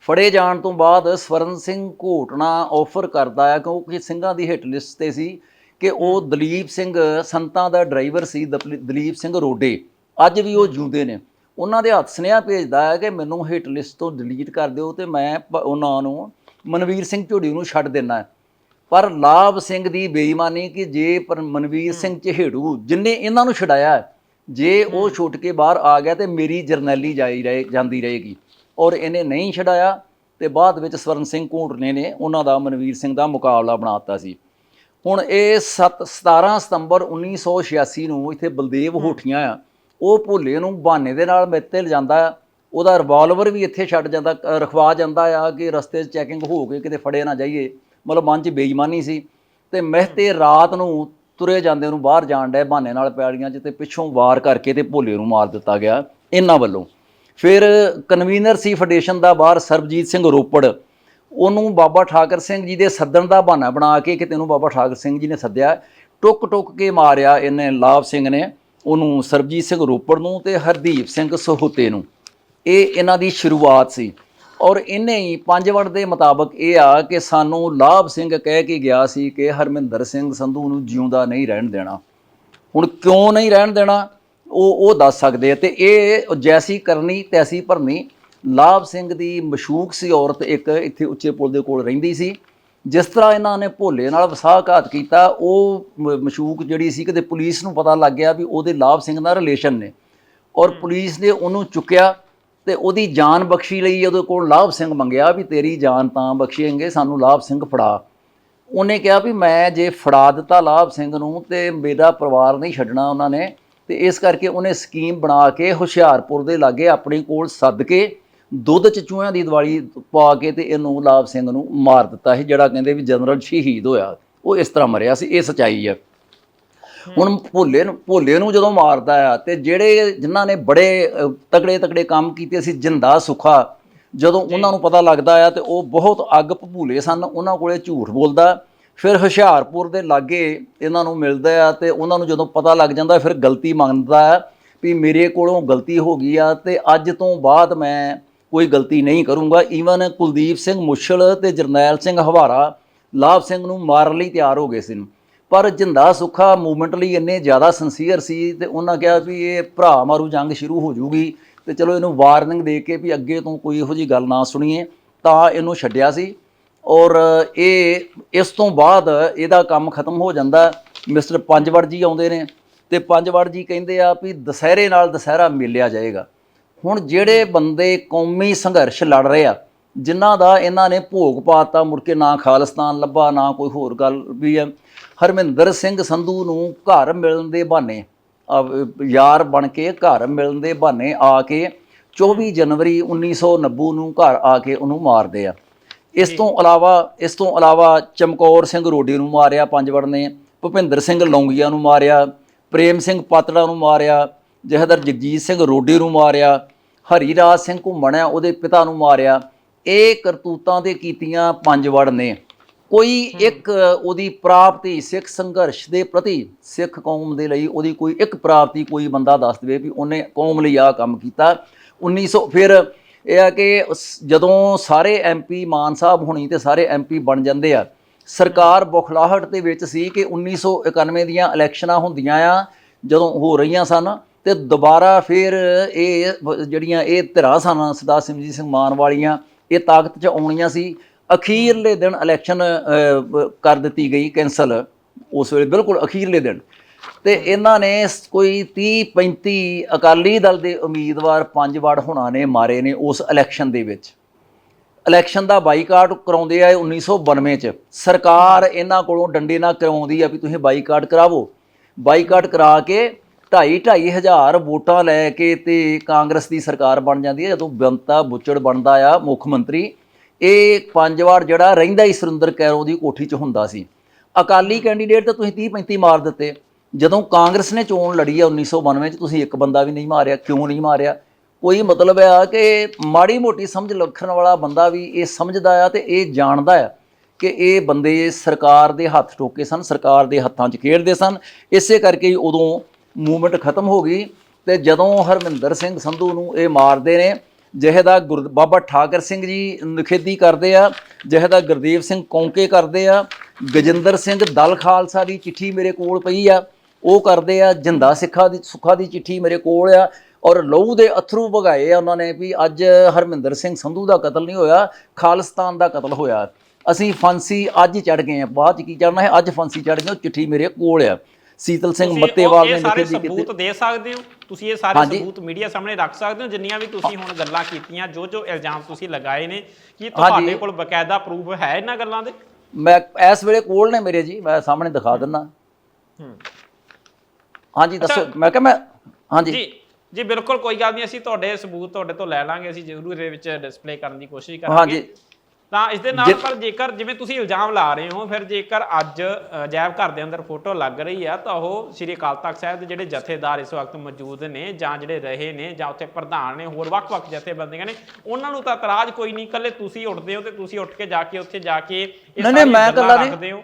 [SPEAKER 1] ਫੜੇ ਜਾਣ ਤੋਂ ਬਾਅਦ ਸਵਰਨ ਸਿੰਘ ਘੋਟਣਾ ਆਫਰ ਕਰਦਾ ਹੈ ਕਿਉਂਕਿ ਸਿੰਘਾਂ ਦੀ ਹਿੱਟ ਲਿਸਟ ਤੇ ਸੀ ਕਿ ਉਹ ਦਲੀਪ ਸਿੰਘ ਸੰਤਾਂ ਦਾ ਡਰਾਈਵਰ ਸੀ ਦਲੀਪ ਸਿੰਘ ਰੋਡੇ। ਅੱਜ ਵੀ ਉਹ ਜਿਉਂਦੇ ਨੇ। ਉਹਨਾਂ ਦੇ ਹੱਥ ਸੁਨੇਹਾ ਭੇਜਦਾ ਹੈ ਕਿ ਮੈਨੂੰ ਹਿੱਟ ਲਿਸਟ ਤੋਂ ਡਿਲੀਟ ਕਰ ਦਿਓ ਤੇ ਮੈਂ ਉਹਨਾਂ ਨੂੰ ਮਨਵੀਰ ਸਿੰਘ ਝੋੜੀ ਨੂੰ ਛੱਡ ਦੇਣਾ ਹੈ ਪਰ ਲਾਭ ਸਿੰਘ ਦੀ ਬੇਈਮਾਨੀ ਕਿ ਜੇ ਪਰ ਮਨਵੀਰ ਸਿੰਘ ਚਿਹੜੂ ਜਿਨਨੇ ਇਹਨਾਂ ਨੂੰ ਛਡਾਇਆ ਜੇ ਉਹ ਛੁੱਟ ਕੇ ਬਾਹਰ ਆ ਗਿਆ ਤੇ ਮੇਰੀ ਜਰਨੈਲੀ ਜਾਈ ਰਹੇ ਜਾਂਦੀ ਰਹੇਗੀ। ਔਰ ਇਹਨੇ ਨਹੀਂ ਛਡਾਇਆ ਤੇ ਬਾਅਦ ਵਿੱਚ ਸਵਰਨ ਸਿੰਘ ਘੋਟਨੇ ਨੇ ਉਹਨਾਂ ਦਾ ਮਨਵੀਰ ਸਿੰਘ ਦਾ ਮੁਕਾਬਲਾ ਬਣਾਤਾ ਸੀ। ਹੁਣ ਇਹ ਸੱਤ 17 ਸਤੰਬਰ 1986 ਨੂੰ ਇੱਥੇ ਬਲਦੇਵ ਹੋਠੀਆਂ ਆ। ਉਹ ਭੋਲੇ ਨੂੰ ਬਹਾਨੇ ਦੇ ਨਾਲ ਮੇਤੇ ਲਿਜਾਂਦਾ ਉਹਦਾ ਰਿਵਾਲਵਰ ਵੀ ਇੱਥੇ ਛੱਡ ਜਾਂਦਾ ਰਖਵਾ ਜਾਂਦਾ ਆ ਕਿ ਰਸਤੇ 'ਚ ਚੈਕਿੰਗ ਹੋ ਕੇ ਕਿਤੇ ਫੜੇ ਨਾ ਜਾਈਏ। ਮਤਲਬ ਮਨ 'ਚ ਬੇਈਮਾਨੀ ਸੀ ਤੇ ਮਹਿਤੇ ਰਾਤ ਨੂੰ ਤੁਰੇ ਜਾਂਦੇ ਨੂੰ ਬਾਹਰ ਜਾਣ ਡਏ ਬਹਾਨੇ ਨਾਲ ਪੈੜੀਆਂ 'ਚ ਤੇ ਪਿੱਛੋਂ ਵਾਰ ਕਰਕੇ ਤੇ ਭੋਲੇ ਨੂੰ ਮਾਰ ਦਿੱਤਾ ਗਿਆ ਇਹਨਾਂ ਵੱਲੋਂ। ਫਿਰ ਕਨਵੀਨਰ ਸੀ ਫੈਡਰੇਸ਼ਨ ਦਾ ਬਾਹਰ ਸਰਬਜੀਤ ਸਿੰਘ ਰੋਪੜ। ਉਹਨੂੰ ਬਾਬਾ ਠਾਕਰ ਸਿੰਘ ਜੀ ਦੇ ਸੱਦਣ ਦਾ ਬਹਾਨਾ ਬਣਾ ਕੇ ਕਿ ਤੈਨੂੰ ਬਾਬਾ ਠਾਕਰ ਸਿੰਘ ਜੀ ਨੇ ਸੱਦਿਆ। ਟੁੱਕ ਟੁੱਕ ਕੇ ਮਾਰਿਆ ਇਹਨੇ ਲਾਭ ਸਿੰਘ ਨੇ ਉਹਨੂੰ ਸਰਬਜੀਤ ਸਿੰਘ ਰੋਪੜ ਨੂੰ ਤੇ ਹਰਦੀਪ ਸਿੰਘ ਸਹੋਤੇ ਨੂੰ। ਇਹ ਇਹਨਾਂ ਦੀ ਸ਼ੁਰੂਆਤ ਸੀ। ਔਰ ਇਹਨੇ ਹੀ ਪੰਜ ਵੜ ਦੇ ਮੁਤਾਬਕ ਇਹ ਆ ਕਿ ਸਾਨੂੰ ਲਾਭ ਸਿੰਘ ਕਹਿ ਕੇ ਗਿਆ ਸੀ ਕਿ ਹਰਮਿੰਦਰ ਸਿੰਘ ਸੰਧੂ ਨੂੰ ਜਿਉਂਦਾ ਨਹੀਂ ਰਹਿਣ ਦੇਣਾ। ਹੁਣ ਕਿਉਂ ਨਹੀਂ ਰਹਿਣ ਦੇਣਾ? ਉਹ ਉਹ ਦੱਸ ਸਕਦੇ ਆ। ਤੇ ਇਹ ਜੈਸੀ ਕਰਨੀ ਤੈਸੀ ਭਰਨੀ ਲਾਭ ਸਿੰਘ ਦੀ ਮਸ਼ੂਕ ਸੀ ਔਰਤ ਇੱਕ ਇੱਥੇ ਉੱਚੇ ਪੁਲ ਦੇ ਕੋਲ ਰਹਿੰਦੀ ਸੀ। ਜਿਸ ਤਰ੍ਹਾਂ ਇਹਨਾਂ ਨੇ ਭੋਲੇ ਨਾਲ ਵਸਾਘਾਤ ਕੀਤਾ ਉਹ ਮਸ਼ੂਕ ਜਿਹੜੀ ਸੀ ਕਿਤੇ ਪੁਲਿਸ ਨੂੰ ਪਤਾ ਲੱਗ ਗਿਆ ਵੀ ਉਹਦੇ ਲਾਭ ਸਿੰਘ ਨਾਲ ਰਿਲੇਸ਼ਨ ਨੇ। ਔਰ ਪੁਲਿਸ ਨੇ ਉਹਨੂੰ ਚੁੱਕਿਆ। ਤੇ ਉਹਦੀ ਜਾਨ ਬਖਸ਼ੀ ਲਈ ਉਹਦੇ ਕੋਲ ਲਾਭ ਸਿੰਘ ਮੰਗਿਆ ਵੀ ਤੇਰੀ ਜਾਨ ਤਾਂ ਬਖਸ਼ੇਂਗੇ, ਸਾਨੂੰ ਲਾਭ ਸਿੰਘ ਫੜਾ। ਉਹਨੇ ਕਿਹਾ ਵੀ ਮੈਂ ਜੇ ਫੜਾ ਦਿੱਤਾ ਲਾਭ ਸਿੰਘ ਨੂੰ ਤੇ ਮੇਰਾ ਪਰਿਵਾਰ ਨਹੀਂ ਛੱਡਣਾ ਉਹਨਾਂ ਨੇ, ਤੇ ਇਸ ਕਰਕੇ ਉਹਨੇ ਸਕੀਮ ਬਣਾ ਕੇ ਹੁਸ਼ਿਆਰਪੁਰ ਦੇ ਲਾਗੇ ਆਪਣੇ ਕੋਲ ਸੱਦ ਕੇ ਦੁੱਧ ਚ ਚੂਹਿਆਂ ਦੀ ਦਿਵਾਲੀ ਪਾ ਕੇ ਤੇ ਇਹਨੂੰ ਲਾਭ ਸਿੰਘ ਨੂੰ ਮਾਰ ਦਿੱਤਾ ਸੀ, ਜਿਹੜਾ ਕਹਿੰਦੇ ਵੀ ਜਨਰਲ ਸ਼ਹੀਦ ਹੋਇਆ। ਉਹ ਇਸ ਤਰ੍ਹਾਂ ਮਰਿਆ ਸੀ, ਇਹ ਸਚਾਈ ਹੈ। ਹੁਣ ਭੋਲੇ ਨੂੰ ਭੋਲੇ ਨੂੰ ਜਦੋਂ ਮਾਰਦਾ ਆ ਤੇ ਜਿਹੜੇ ਜਿਨ੍ਹਾਂ ਨੇ ਬੜੇ ਤਕੜੇ ਤਕੜੇ ਕੰਮ ਕੀਤੇ ਸੀ ਜਿੰਦਾ ਸੁਖਾ ਜਦੋਂ ਉਹਨਾਂ ਨੂੰ ਪਤਾ ਲੱਗਦਾ ਆ ਤੇ ਉਹ ਬਹੁਤ ਅੱਗ ਭਬੂਲੇ ਸਨ ਉਹਨਾਂ ਕੋਲੇ ਝੂਠ ਬੋਲਦਾ ਫਿਰ ਹੁਸ਼ਿਆਰਪੁਰ ਦੇ ਲਾਗੇ ਇਹਨਾਂ ਨੂੰ ਮਿਲਦਾ ਆ ਤੇ ਉਹਨਾਂ ਨੂੰ ਜਦੋਂ ਪਤਾ ਲੱਗ ਜਾਂਦਾ ਫਿਰ ਗਲਤੀ ਮੰਨਦਾ ਆ ਵੀ ਮੇਰੇ ਕੋਲੋਂ ਗਲਤੀ ਹੋ ਗਈ ਆ ਤੇ ਅੱਜ ਤੋਂ ਬਾਅਦ ਮੈਂ ਕੋਈ ਗਲਤੀ ਨਹੀਂ ਕਰੂੰਗਾ। ਈਵਨ ਕੁਲਦੀਪ ਸਿੰਘ ਮੁੱਛਲ ਤੇ ਜਰਨੈਲ ਸਿੰਘ ਹਵਾਰਾ ਲਾਭ ਸਿੰਘ ਨੂੰ ਮਾਰਨ ਲਈ ਤਿਆਰ ਹੋ ਗਏ ਸੀ। ਪਰ ਜਿੰਦਾ ਸੁੱਖਾ ਮੂਵਮੈਂਟ ਲਈ ਇੰਨੇ ਜ਼ਿਆਦਾ ਸਿੰਸੀਅਰ ਸੀ ਤੇ ਉਹਨਾਂ ਕਿਹਾ ਵੀ ਇਹ ਭਰਾ ਮਾਰੂ ਜੰਗ ਸ਼ੁਰੂ ਹੋ ਜੂਗੀ ਤੇ ਚਲੋ ਇਹਨੂੰ ਵਾਰਨਿੰਗ ਦੇ ਕੇ ਵੀ ਅੱਗੇ ਤੋਂ ਕੋਈ ਇਹੋ ਜੀ ਗੱਲ ਨਾ ਸੁਣੀਏ, ਤਾਂ ਇਹਨੂੰ ਛੱਡਿਆ ਸੀ। ਔਰ ਇਹ, ਇਸ ਤੋਂ ਬਾਅਦ ਇਹਦਾ ਕੰਮ ਖਤਮ ਹੋ ਜਾਂਦਾ। ਮਿਸਟਰ ਪੰਜਵੜ ਜੀ ਆਉਂਦੇ ਨੇ ਤੇ ਪੰਜਵੜ ਜੀ ਕਹਿੰਦੇ ਆ ਵੀ ਦੁਸਹਿਰੇ ਨਾਲ ਦੁਸਹਿਰਾ ਮੇਲਿਆ ਜਾਏਗਾ। ਹੁਣ ਜਿਹੜੇ ਬੰਦੇ ਕੌਮੀ ਸੰਘਰਸ਼ ਲੜ ਰਹੇ ਆ, ਜਿਨ੍ਹਾਂ ਦਾ ਇਹਨਾਂ ਨੇ ਭੋਗ ਪਾਤਾ ਮੁੜ ਕੇ ਨਾ ਖਾਲਿਸਤਾਨ ਲੱਭਾ, ਨਾ ਕੋਈ ਹੋਰ ਗੱਲ ਵੀ ਹੈ ਹਰਮਿੰਦਰ ਸਿੰਘ ਸੰਧੂ ਨੂੰ ਘਰ ਮਿਲਣ ਦੇ ਬਹਾਨੇ ਯਾਰ ਬਣ ਕੇ ਘਰ ਮਿਲਣ ਦੇ ਬਹਾਨੇ ਆ ਕੇ 24 ਜਨਵਰੀ 1990 ਨੂੰ ਘਰ ਆ ਕੇ ਉਹਨੂੰ ਮਾਰਦੇ ਆ। ਇਸ ਤੋਂ ਇਲਾਵਾ ਇਸ ਤੋਂ ਇਲਾਵਾ ਚਮਕੌਰ ਸਿੰਘ ਰੋਡੀ ਨੂੰ ਮਾਰਿਆ ਪੰਜਵੜ ਨੇ ਭੁਪਿੰਦਰ ਸਿੰਘ ਲੌਂਗੀਆ ਨੂੰ ਮਾਰਿਆ ਪ੍ਰੇਮ ਸਿੰਘ ਪਾਤੜਾ ਨੂੰ ਮਾਰਿਆ ਜਹਦਰ ਜਗਜੀਤ ਸਿੰਘ ਰੋਡੀ ਨੂੰ ਮਾਰਿਆ ਹਰੀ ਰਾਜ ਸਿੰਘ ਘੁੰਮਣ ਉਹਦੇ ਪਿਤਾ ਨੂੰ ਮਾਰਿਆ। ਇਹ ਕਰਤੂਤਾਂ ਦੇ ਕੀਤੀਆਂ ਪੰਜਵੜ ਨੇ। ਕੋਈ ਇੱਕ ਉਹਦੀ ਪ੍ਰਾਪਤੀ ਸਿੱਖ ਸੰਘਰਸ਼ ਦੇ ਪ੍ਰਤੀ ਸਿੱਖ ਕੌਮ ਦੇ ਲਈ ਉਹਦੀ ਕੋਈ ਇੱਕ ਪ੍ਰਾਪਤੀ ਕੋਈ ਬੰਦਾ ਦੱਸ ਦੇਵੇ ਵੀ ਉਹਨੇ ਕੌਮ ਲਈ ਆਹ ਕੰਮ ਕੀਤਾ। 1900 ਫਿਰ ਇਹ ਆ ਕਿ ਜਦੋਂ ਸਾਰੇ ਐਮਪੀ ਮਾਨ ਸਾਹਿਬ ਹੋਣੀ ਤੇ ਸਾਰੇ ਐਮਪੀ ਬਣ ਜਾਂਦੇ ਆ ਸਰਕਾਰ ਬੁਖਲਾਹਟ ਦੇ ਵਿੱਚ ਸੀ ਕਿ 1991 ਦੀਆਂ ਇਲੈਕਸ਼ਨਾਂ ਹੁੰਦੀਆਂ ਆ ਜਦੋਂ ਹੋ ਰਹੀਆਂ ਸਨ ਤੇ ਦੁਬਾਰਾ ਫਿਰ ਇਹ ਜਿਹੜੀਆਂ ਇਹ ਧਿਰਾਂ ਸਨ ਸਰਦਾਰ ਸਿਮਰਜੀਤ ਸਿੰਘ ਮਾਨ ਵਾਲੀਆਂ ਇਹ ਤਾਕਤ 'ਚ ਆਉਣੀਆਂ ਸੀ ਅਖੀਰਲੇ ਦਿਨ ਇਲੈਕਸ਼ਨ ਕਰ ਦਿੱਤੀ ਗਈ ਕੈਂਸਲ ਉਸ ਵੇਲੇ ਬਿਲਕੁਲ ਅਖੀਰਲੇ ਦਿਨ। ਤੇ ਇਹਨਾਂ ਨੇ ਕੋਈ 30 35 ਅਕਾਲੀ ਦਲ ਦੇ ਉਮੀਦਵਾਰ ਪੰਜ ਵਾਰ ਹੁਣਾਂ ਨੇ ਮਾਰੇ ਨੇ ਉਸ ਇਲੈਕਸ਼ਨ ਦੇ ਵਿੱਚ। ਇਲੈਕਸ਼ਨ ਦਾ ਬਾਈਕਾਟ ਕਰਾਉਂਦੇ ਆ 1992 ਚ। ਸਰਕਾਰ ਇਹਨਾਂ ਕੋਲੋਂ ਡੰਡੇ ਨਾਲ ਕਰਾਉਂਦੀ ਆ ਵੀ ਤੁਸੀਂ ਬਾਈਕਾਟ ਕਰਾਵੋ। ਬਾਈਕਾਟ ਕਰਾ ਕੇ ਢਾਈ ਢਾਈ ਹਜ਼ਾਰ ਵੋਟਾਂ ਲੈ ਕੇ ਤੇ ਕਾਂਗਰਸ ਦੀ ਸਰਕਾਰ ਬਣ ਜਾਂਦੀ ਹੈ ਜਦੋਂ ਬੰਤਾ ਬੁੱਚੜ ਬਣਦਾ ਆ ਮੁੱਖ ਮੰਤਰੀ ਇਹ ਪੰਜ ਵਾਰ ਜਿਹੜਾ ਰਹਿੰਦਾ ਹੀ ਸੁਰਿੰਦਰ ਕੈਰੋ ਦੀ ਕੋਠੀ 'ਚ ਹੁੰਦਾ ਸੀ। ਅਕਾਲੀ ਕੈਂਡੀਡੇਟ ਤਾਂ ਤੁਸੀਂ 30 35 ਮਾਰ ਦਿੱਤੇ। ਜਦੋਂ ਕਾਂਗਰਸ ਨੇ ਚੋਣ ਲੜੀ ਆ 1992 ਚ, ਤੁਸੀਂ ਇੱਕ ਬੰਦਾ ਵੀ ਨਹੀਂ ਮਾਰਿਆ, ਕਿਉਂ ਨਹੀਂ ਮਾਰਿਆ? ਕੋਈ ਮਤਲਬ ਆ ਕਿ ਮਾੜੀ ਮੋਟੀ ਸਮਝ ਲੱਖਣ ਵਾਲਾ ਬੰਦਾ ਵੀ ਇਹ ਸਮਝਦਾ ਆ ਤੇ ਇਹ ਜਾਣਦਾ ਆ ਕਿ ਇਹ ਬੰਦੇ ਸਰਕਾਰ ਦੇ ਹੱਥ ਟੋਕੇ ਸਨ, ਸਰਕਾਰ ਦੇ ਹੱਥਾਂ 'ਚ ਖੇਡਦੇ ਸਨ। ਇਸੇ ਕਰਕੇ ਹੀ ਉਦੋਂ ਮੂਵਮੈਂਟ ਖਤਮ ਹੋ ਗਈ ਤੇ ਜਦੋਂ ਹਰਮਿੰਦਰ ਸਿੰਘ ਸੰਧੂ ਨੂੰ ਇਹ ਮਾਰਦੇ ਨੇ ਜਿਹਦਾ ਗੁਰ ਬਾਬਾ ਠਾਕਰ ਸਿੰਘ ਜੀ ਨਿਖੇਧੀ ਕਰਦੇ ਆ, ਜਿਹਦਾ ਗੁਰਦੇਵ ਸਿੰਘ ਕੌਂਕੇ ਕਰਦੇ ਆ, ਗਜਿੰਦਰ ਸਿੰਘ ਦਲ ਖਾਲਸਾ ਦੀ ਚਿੱਠੀ ਮੇਰੇ ਕੋਲ ਪਈ ਆ, ਉਹ ਕਰਦੇ ਆ, ਜਿੰਦਾ ਸਿੱਖਾ ਦੀ, ਸੁੱਖਾ ਦੀ ਚਿੱਠੀ ਮੇਰੇ ਕੋਲ ਆ, ਔਰ ਲਹੂ ਦੇ ਅਥਰੂ ਵਗਾਏ ਆ ਉਹਨਾਂ ਨੇ ਵੀ ਅੱਜ ਹਰਮਿੰਦਰ ਸਿੰਘ ਸੰਧੂ ਦਾ ਕਤਲ ਨਹੀਂ ਹੋਇਆ, ਖਾਲਿਸਤਾਨ ਦਾ ਕਤਲ ਹੋਇਆ। ਅਸੀਂ ਫਾਂਸੀ ਅੱਜ ਚੜ ਗਏ ਆ, ਬਾਅਦ ਚ ਕੀ ਚੜਨਾ ਹੈ? ਅੱਜ ਫਾਂਸੀ ਚੜ ਗਏ, ਉਹ ਚਿੱਠੀ ਮੇਰੇ ਕੋਲ ਆ। ਸੀਤਲ ਸਿੰਘ
[SPEAKER 2] ਤੁਸੀਂ
[SPEAKER 1] ਮੱਤੇਵਾਲ
[SPEAKER 2] ਉਹ-
[SPEAKER 1] ਨੇ
[SPEAKER 2] ਇਹ ਸਾਰੇ
[SPEAKER 1] ਨਿਖੇਧੀ ਕੀਤੀ
[SPEAKER 2] ਸਬੂਤ ਦੇ ਸਕਦੇ ਹੋ? ਤੁਸੀਂ ਇਹ ਸਾਰੇ
[SPEAKER 1] ਹਾਂਜੀ।
[SPEAKER 2] ਸਬੂਤ ਮੀਡੀਆ ਸਾਹਮਣੇ ਰੱਖ ਸਕਦੇ ਹੋ? ਜਿੰਨੀਆਂ ਵੀ ਤੁਸੀਂ ਹੁਣ ਗੱਲਾਂ ਕੀਤੀਆਂ ਜੋ ਜੋ ਇਲਜ਼ਾਮ ਤੁਸੀਂ ਲਗਾਏ ਨੇ ਕੀ ਤੁਹਾਡੇ ਕੋਲ ਬਕਾਇਦਾ ਪ੍ਰੂਫ ਹੈ ਇਹਨਾਂ ਗੱਲਾਂ ਦੇ?
[SPEAKER 1] ਮੈਂ ਇਸ ਵੇਲੇ ਕੋਲ ਨੇ ਮੇਰੇ ਜੀ ਮੈਂ ਸਾਹਮਣੇ ਦਿਖਾ
[SPEAKER 2] ਹੂੰ।
[SPEAKER 1] ਹਾਂਜੀ ਦੱਸੋ। ਮੈਂ ਕਿਹਾ ਮੈਂ ਹਾਂਜੀ।
[SPEAKER 2] ਜੀ ਜੀ ਬਿਲਕੁਲ ਕੋਈ ਗੱਲ ਨਹੀਂ। ਅਸੀਂ ਤੁਹਾਡੇ ਸਬੂਤ ਤੁਹਾਡੇ ਤੋਂ ਲੈ ਲਾਂਗੇ। ਅਸੀਂ ਜ਼ਰੂਰ ਇਹਦੇ ਵਿੱਚ ਡਿਸਪਲੇ ਕਰਨ ਦੀ ਕੋਸ਼ਿਸ਼ ਕਰਾਂਗੇ।
[SPEAKER 1] ਹਾਂਜੀ।
[SPEAKER 2] ਤਾਂ ਇਸ ਦੇ ਨਾਲ ਪਰ ਜੇਕਰ ਜਿਵੇਂ ਤੁਸੀਂ ਇਲਜ਼ਾਮ ਲਾ ਰਹੇ ਹੋ ਫਿਰ ਜੇਕਰ ਅੱਜ ਅਜੈਬ ਘਰ ਦੇ ਅੰਦਰ ਫੋਟੋ ਲੱਗ ਰਹੀ ਆ ਤਾਂ ਉਹ ਸ੍ਰੀ ਅਕਾਲ ਤਖਤ ਸਾਹਿਬ ਦੇ ਜਿਹੜੇ ਜਥੇਦਾਰ ਇਸ ਵਕਤ ਮੌਜੂਦ ਨੇ ਜਾਂ ਜਿਹੜੇ ਰਹੇ ਨੇ ਜਾਂ ਉੱਥੇ ਪ੍ਰਧਾਨ ਨੇ ਹੋਰ ਵੱਖ-ਵੱਖ ਜਥੇਬੰਦੀਆਂ ਨੇ ਉਹਨਾਂ ਨੂੰ ਤਾਂ ਇਤਰਾਜ਼ ਕੋਈ ਨਹੀਂ ਇਕੱਲੇ ਤੁਸੀਂ ਉੱਠਦੇ ਹੋ ਤੇ ਤੁਸੀਂ ਉੱਠ ਕੇ ਜਾ ਕੇ ਉੱਥੇ ਜਾ ਕੇ ਇਹ ਸਾਰੀਆਂ
[SPEAKER 1] ਮੈਂ
[SPEAKER 2] ਗੱਲਾਂ। ਰੱਖਦੇ ਹੋ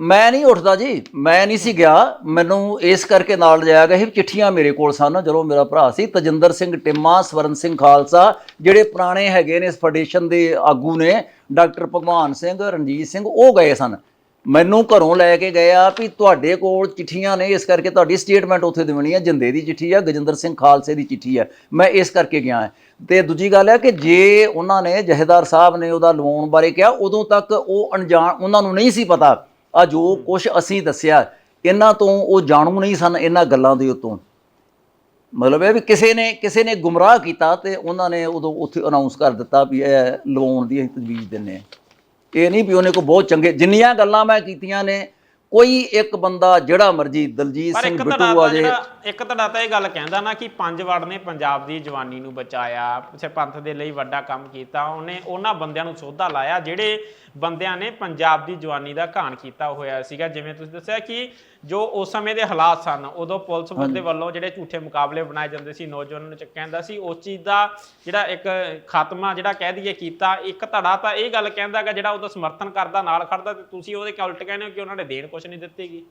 [SPEAKER 1] ਮੈਂ ਨਹੀਂ ਉੱਠਦਾ ਜੀ, ਮੈਂ ਨਹੀਂ ਸੀ ਗਿਆ। ਮੈਨੂੰ ਇਸ ਕਰਕੇ ਨਾਲ ਲਿਜਾਇਆ ਗਿਆ ਸੀ ਚਿੱਠੀਆਂ ਮੇਰੇ ਕੋਲ ਸਨ, ਜਦੋਂ ਮੇਰਾ ਭਰਾ ਸੀ, ਤਜਿੰਦਰ ਸਿੰਘ ਟਿੰਮਾ, ਸਵਰਨ ਸਿੰਘ ਖਾਲਸਾ, ਜਿਹੜੇ ਪੁਰਾਣੇ ਹੈਗੇ ਨੇ ਇਸ ਫੈਡਰੇਸ਼ਨ ਦੇ ਆਗੂ ਨੇ, ਡਾਕਟਰ ਭਗਵਾਨ ਸਿੰਘ, ਰਣਜੀਤ ਸਿੰਘ, ਉਹ ਗਏ ਸਨ। ਮੈਨੂੰ ਘਰੋਂ ਲੈ ਕੇ ਗਏ ਆ ਵੀ ਤੁਹਾਡੇ ਕੋਲ ਚਿੱਠੀਆਂ ਨੇ, ਇਸ ਕਰਕੇ ਤੁਹਾਡੀ ਸਟੇਟਮੈਂਟ ਉੱਥੇ ਦੇਣੀ ਹੈ ਜਿੰਦੇ ਦੀ ਚਿੱਠੀ ਆ, ਗਜਿੰਦਰ ਸਿੰਘ ਖਾਲਸੇ ਦੀ ਚਿੱਠੀ ਆ। ਮੈਂ ਇਸ ਕਰਕੇ ਗਿਆ ਹਾਂ ਤੇ ਦੂਜੀ ਗੱਲ ਹੈ ਕਿ ਜੇ ਉਹਨਾਂ ਨੇ ਜਹੇਦਾਰ ਸਾਹਿਬ ਨੇ ਉਹਦਾ ਲਵਾਉਣ ਬਾਰੇ ਕਿਹਾ, ਉਦੋਂ ਤੱਕ ਉਹ ਅਣਜਾਣ, ਉਹਨਾਂ ਨੂੰ ਨਹੀਂ ਸੀ ਪਤਾ ਆ ਜੋ ਕੁਝ ਅਸੀਂ ਦੱਸਿਆ ਇਹਨਾਂ ਤੋਂ ਉਹ ਜਾਣੂ ਨਹੀਂ ਸਨ ਇਹਨਾਂ ਗੱਲਾਂ ਦੇ ਉਤੋਂ। ਮਤਲਬ ਇਹ ਵੀ ਕਿਸੇ ਨੇ ਕਿਸੇ ਨੇ ਗੁੰਮਰਾਹ ਕੀਤਾ ਤੇ ਉਹਨਾਂ ਨੇ ਉਦੋਂ ਉੱਥੇ ਅਨਾਉਂਸ ਕਰ ਦਿੱਤਾ ਵੀ ਇਹ ਲਵਾਉਣ ਦੀ ਅਸੀਂ ਤਜਵੀਜ਼ ਦਿੰਨੇ ਆ ਇਹ ਨਹੀਂ ਵੀ ਉਹਨੇ ਕੋ ਬਹੁਤ ਚੰਗੇ ਜਿੰਨੀਆਂ ਗੱਲਾਂ ਮੈਂ ਕੀਤੀਆਂ ਨੇ ਕੋਈ ਇੱਕ ਬੰਦਾ ਜਿਹੜਾ ਮਰਜ਼ੀ ਦਲਜੀਤ ਸਿੰਘ ਬਿੱਟੂ ਆ ਜੇ।
[SPEAKER 2] ਇੱਕ ਧੜਾ ਤਾਂ ਇਹ ਗੱਲ ਕਹਿੰਦਾ ਨਾ ਕਿ ਪੰਜ ਵੜ ਨੇ ਪੰਜਾਬ ਦੀ ਜਵਾਨੀ ਨੂੰ ਬਚਾਇਆ ਪਿੱਛੇ ਪੰਥ ਦੇ ਲਈ ਵੱਡਾ ਕੰਮ ਕੀਤਾ ਉਹਨੇ ਉਹਨਾਂ ਬੰਦਿਆਂ ਨੂੰ ਸੋਧਾ ਲਾਇਆ ਜਿਹੜੇ ਬੰਦਿਆਂ ਨੇ ਪੰਜਾਬ ਦੀ ਜਵਾਨੀ ਦਾ ਘਾਣ ਕੀਤਾ ਹੋਇਆ ਸੀਗਾ। ਜਿਵੇਂ ਤੁਸੀਂ ਦੱਸਿਆ ਕਿ ਜੋ ਉਸ ਸਮੇਂ ਦੇ ਹਾਲਾਤ ਸਨ ਉਦੋਂ ਪੁਲਿਸ ਦੇ ਵੱਲੋਂ ਜਿਹੜੇ ਝੂਠੇ ਮੁਕਾਬਲੇ ਬਣਾਏ ਜਾਂਦੇ ਸੀ ਨੌਜਵਾਨਾਂ ਨੂੰ ਚੱਕਿਆ ਜਾਂਦਾ ਸੀ। ਉਸ ਚੀਜ਼ ਦਾ ਜਿਹੜਾ ਇੱਕ ਖਾਤਮਾ ਜਿਹੜਾ ਕਹਿ ਦਈਏ ਕੀਤਾ ਇੱਕ ਧੜਾ ਤਾਂ ਇਹ ਗੱਲ ਕਹਿੰਦਾ ਹੈਗਾ ਜਿਹੜਾ ਉਹਦਾ ਸਮਰਥਨ ਕਰਦਾ ਨਾਲ ਖੜਦਾ ਤੇ ਤੁਸੀਂ ਉਹਦੇ ਉਲਟ ਕਹਿੰਦੇ ਹੋ ਕਿ ਉਹਨਾਂ ਨੇ ਦੇਣ ਕੁਛ ਨਹੀਂ ਦਿੱਤੀਗੀ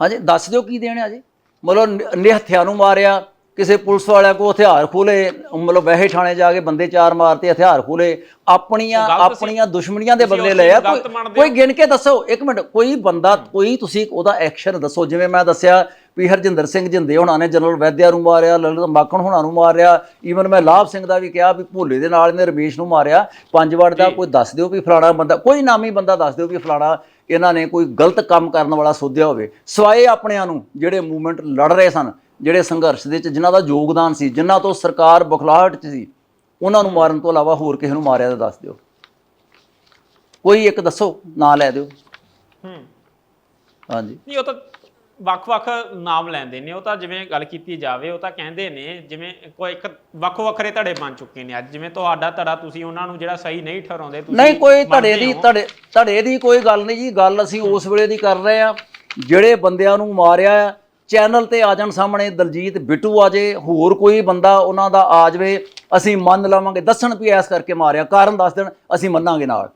[SPEAKER 1] ਹਾਂਜੀ ਦੱਸ ਦਿਓ ਕੀ ਦੇਣਿਆ ਜੀ? ਮਤਲਬ ਨਿਹੱਥਿਆਂ ਨੂੰ ਮਾਰਿਆ ਕਿਸੇ ਪੁਲਿਸ ਵਾਲਿਆਂ ਕੋ ਹਥਿਆਰ ਖੋਲੇ ਮਤਲਬ ਵਹਿ ਥਾਣੇ ਜਾ ਕੇ ਬੰਦੇ ਚਾਰ ਮਾਰਤੇ ਹਥਿਆਰ ਖੋਲੇ ਆਪਣੀਆਂ। ਆਪਣੀਆਂ ਦੁਸ਼ਮਣੀਆਂ ਦੇ ਬਦਲੇ ਲਏ ਆ। ਕੋਈ ਗਿਣ ਕੇ ਦੱਸੋ ਇੱਕ ਮਿੰਟ ਕੋਈ ਬੰਦਾ ਕੋਈ ਤੁਸੀਂ ਉਹਦਾ ਐਕਸ਼ਨ ਦੱਸੋ। ਜਿਵੇਂ ਮੈਂ ਦੱਸਿਆ ਵੀ ਹਰਜਿੰਦਰ ਸਿੰਘ ਜਿੰਦੇ ਹੋਣਾ ਨੇ ਜਨਰਲ ਵੈਦਿਆ ਨੂੰ ਮਾਰਿਆ ਲਲਿਤ ਮਾਖਣ ਹੋਣਾ ਨੂੰ ਮਾਰਿਆ ਈਵਨ ਮੈਂ ਲਾਭ ਸਿੰਘ ਦਾ ਵੀ ਕਿਹਾ ਵੀ ਭੋਲੇ ਦੇ ਨਾਲ ਇਹਨੇ ਰਮੇਸ਼ ਨੂੰ ਮਾਰਿਆ। ਪੰਜ ਵਾਰ ਦਾ ਕੋਈ ਦੱਸ ਦਿਓ ਵੀ ਫਲਾਣਾ ਬੰਦਾ ਕੋਈ ਨਾਮੀ ਬੰਦਾ ਦੱਸ ਦਿਓ ਵੀ ਫਲਾਣਾ ਇਹਨਾਂ ਨੇ ਕੋਈ ਗਲਤ ਕੰਮ ਕਰਨ ਵਾਲਾ ਸੋਧਿਆ ਹੋਵੇ। ਸਵਾਏ ਆਪਣਿਆਂ ਨੂੰ ਜਿਹੜੇ ਮੂਵਮੈਂਟ ਲੜ ਰਹੇ ਸਨ। ਜਿਹੜੇ ਸੰਘਰਸ਼ ਦੇ ਵਿੱਚ ਜਿਨ੍ਹਾਂ ਦਾ ਯੋਗਦਾਨ ਸੀ ਜਿਨ੍ਹਾਂ ਤੋਂ ਸਰਕਾਰ ਬਖਲਾਹਟ 'ਚ ਸੀ ਉਹਨਾਂ ਨੂੰ ਮਾਰਨ ਤੋਂ ਇਲਾਵਾ ਹੋਰ ਕਿਸੇ ਨੂੰ ਮਾਰਿਆ ਤਾਂ ਦੱਸ ਦਿਓ। ਕੋਈ ਇੱਕ ਦੱਸੋ ਨਾਂ ਲੈ ਦਿਓ।
[SPEAKER 2] ਹੂੰ।
[SPEAKER 1] ਹਾਂਜੀ।
[SPEAKER 2] ਨਹੀਂ ਉਹ ਤਾਂ ਵੱਖ-ਵੱਖ ਨਾਮ ਲੈਂਦੇ ਨੇ ਉਹ ਤਾਂ ਜਿਵੇਂ ਗੱਲ ਕੀਤੀ ਜਾਵੇ ਉਹ ਤਾਂ ਕਹਿੰਦੇ ਨੇ ਜਿਵੇਂ ਕੋਈ ਇੱਕ ਵੱਖੋ ਵੱਖਰੇ ਧੜੇ ਬਣ ਚੁੱਕੇ ਨੇ ਅੱਜ ਜਿਵੇਂ ਤੁਹਾਡਾ ਧੜਾ ਤੁਸੀਂ ਉਹਨਾਂ ਨੂੰ ਜਿਹੜਾ ਸਹੀ ਨਹੀਂ ਠਹਿਰਾਉਂਦੇ ਤੁਸੀਂ
[SPEAKER 1] ਨਹੀਂ ਕੋਈ ਧੜੇ ਦੀ। ਧੜੇ ਧੜੇ ਦੀ ਕੋਈ ਗੱਲ ਨਹੀਂ ਜੀ ਗੱਲ ਅਸੀਂ ਉਸ ਵੇਲੇ ਦੀ ਕਰ ਰਹੇ ਆ ਜਿਹੜੇ ਬੰਦਿਆਂ ਨੂੰ ਮਾਰਿਆ ਆ ਚੈਨਲ ਤੇ ਆ ਜਾਣ ਸਾਹਮਣੇ ਦਲਜੀਤ ਬਿੱਟੂ ਆ ਜੇ, ਹੋਰ ਕੋਈ ਬੰਦਾ ਉਹਨਾਂ ਦਾ ਆ ਜਾਵੇ, ਅਸੀਂ ਮੰਨ ਲਵਾਂਗੇ, ਦੱਸਣ ਵੀ ਐਸ ਕਰਕੇ ਮਾਰਿਆ, ਕਾਰਨ ਦੱਸ ਦੇਣ, ਅਸੀਂ ਮੰਨਾਂਗੇ ਨਾਲ।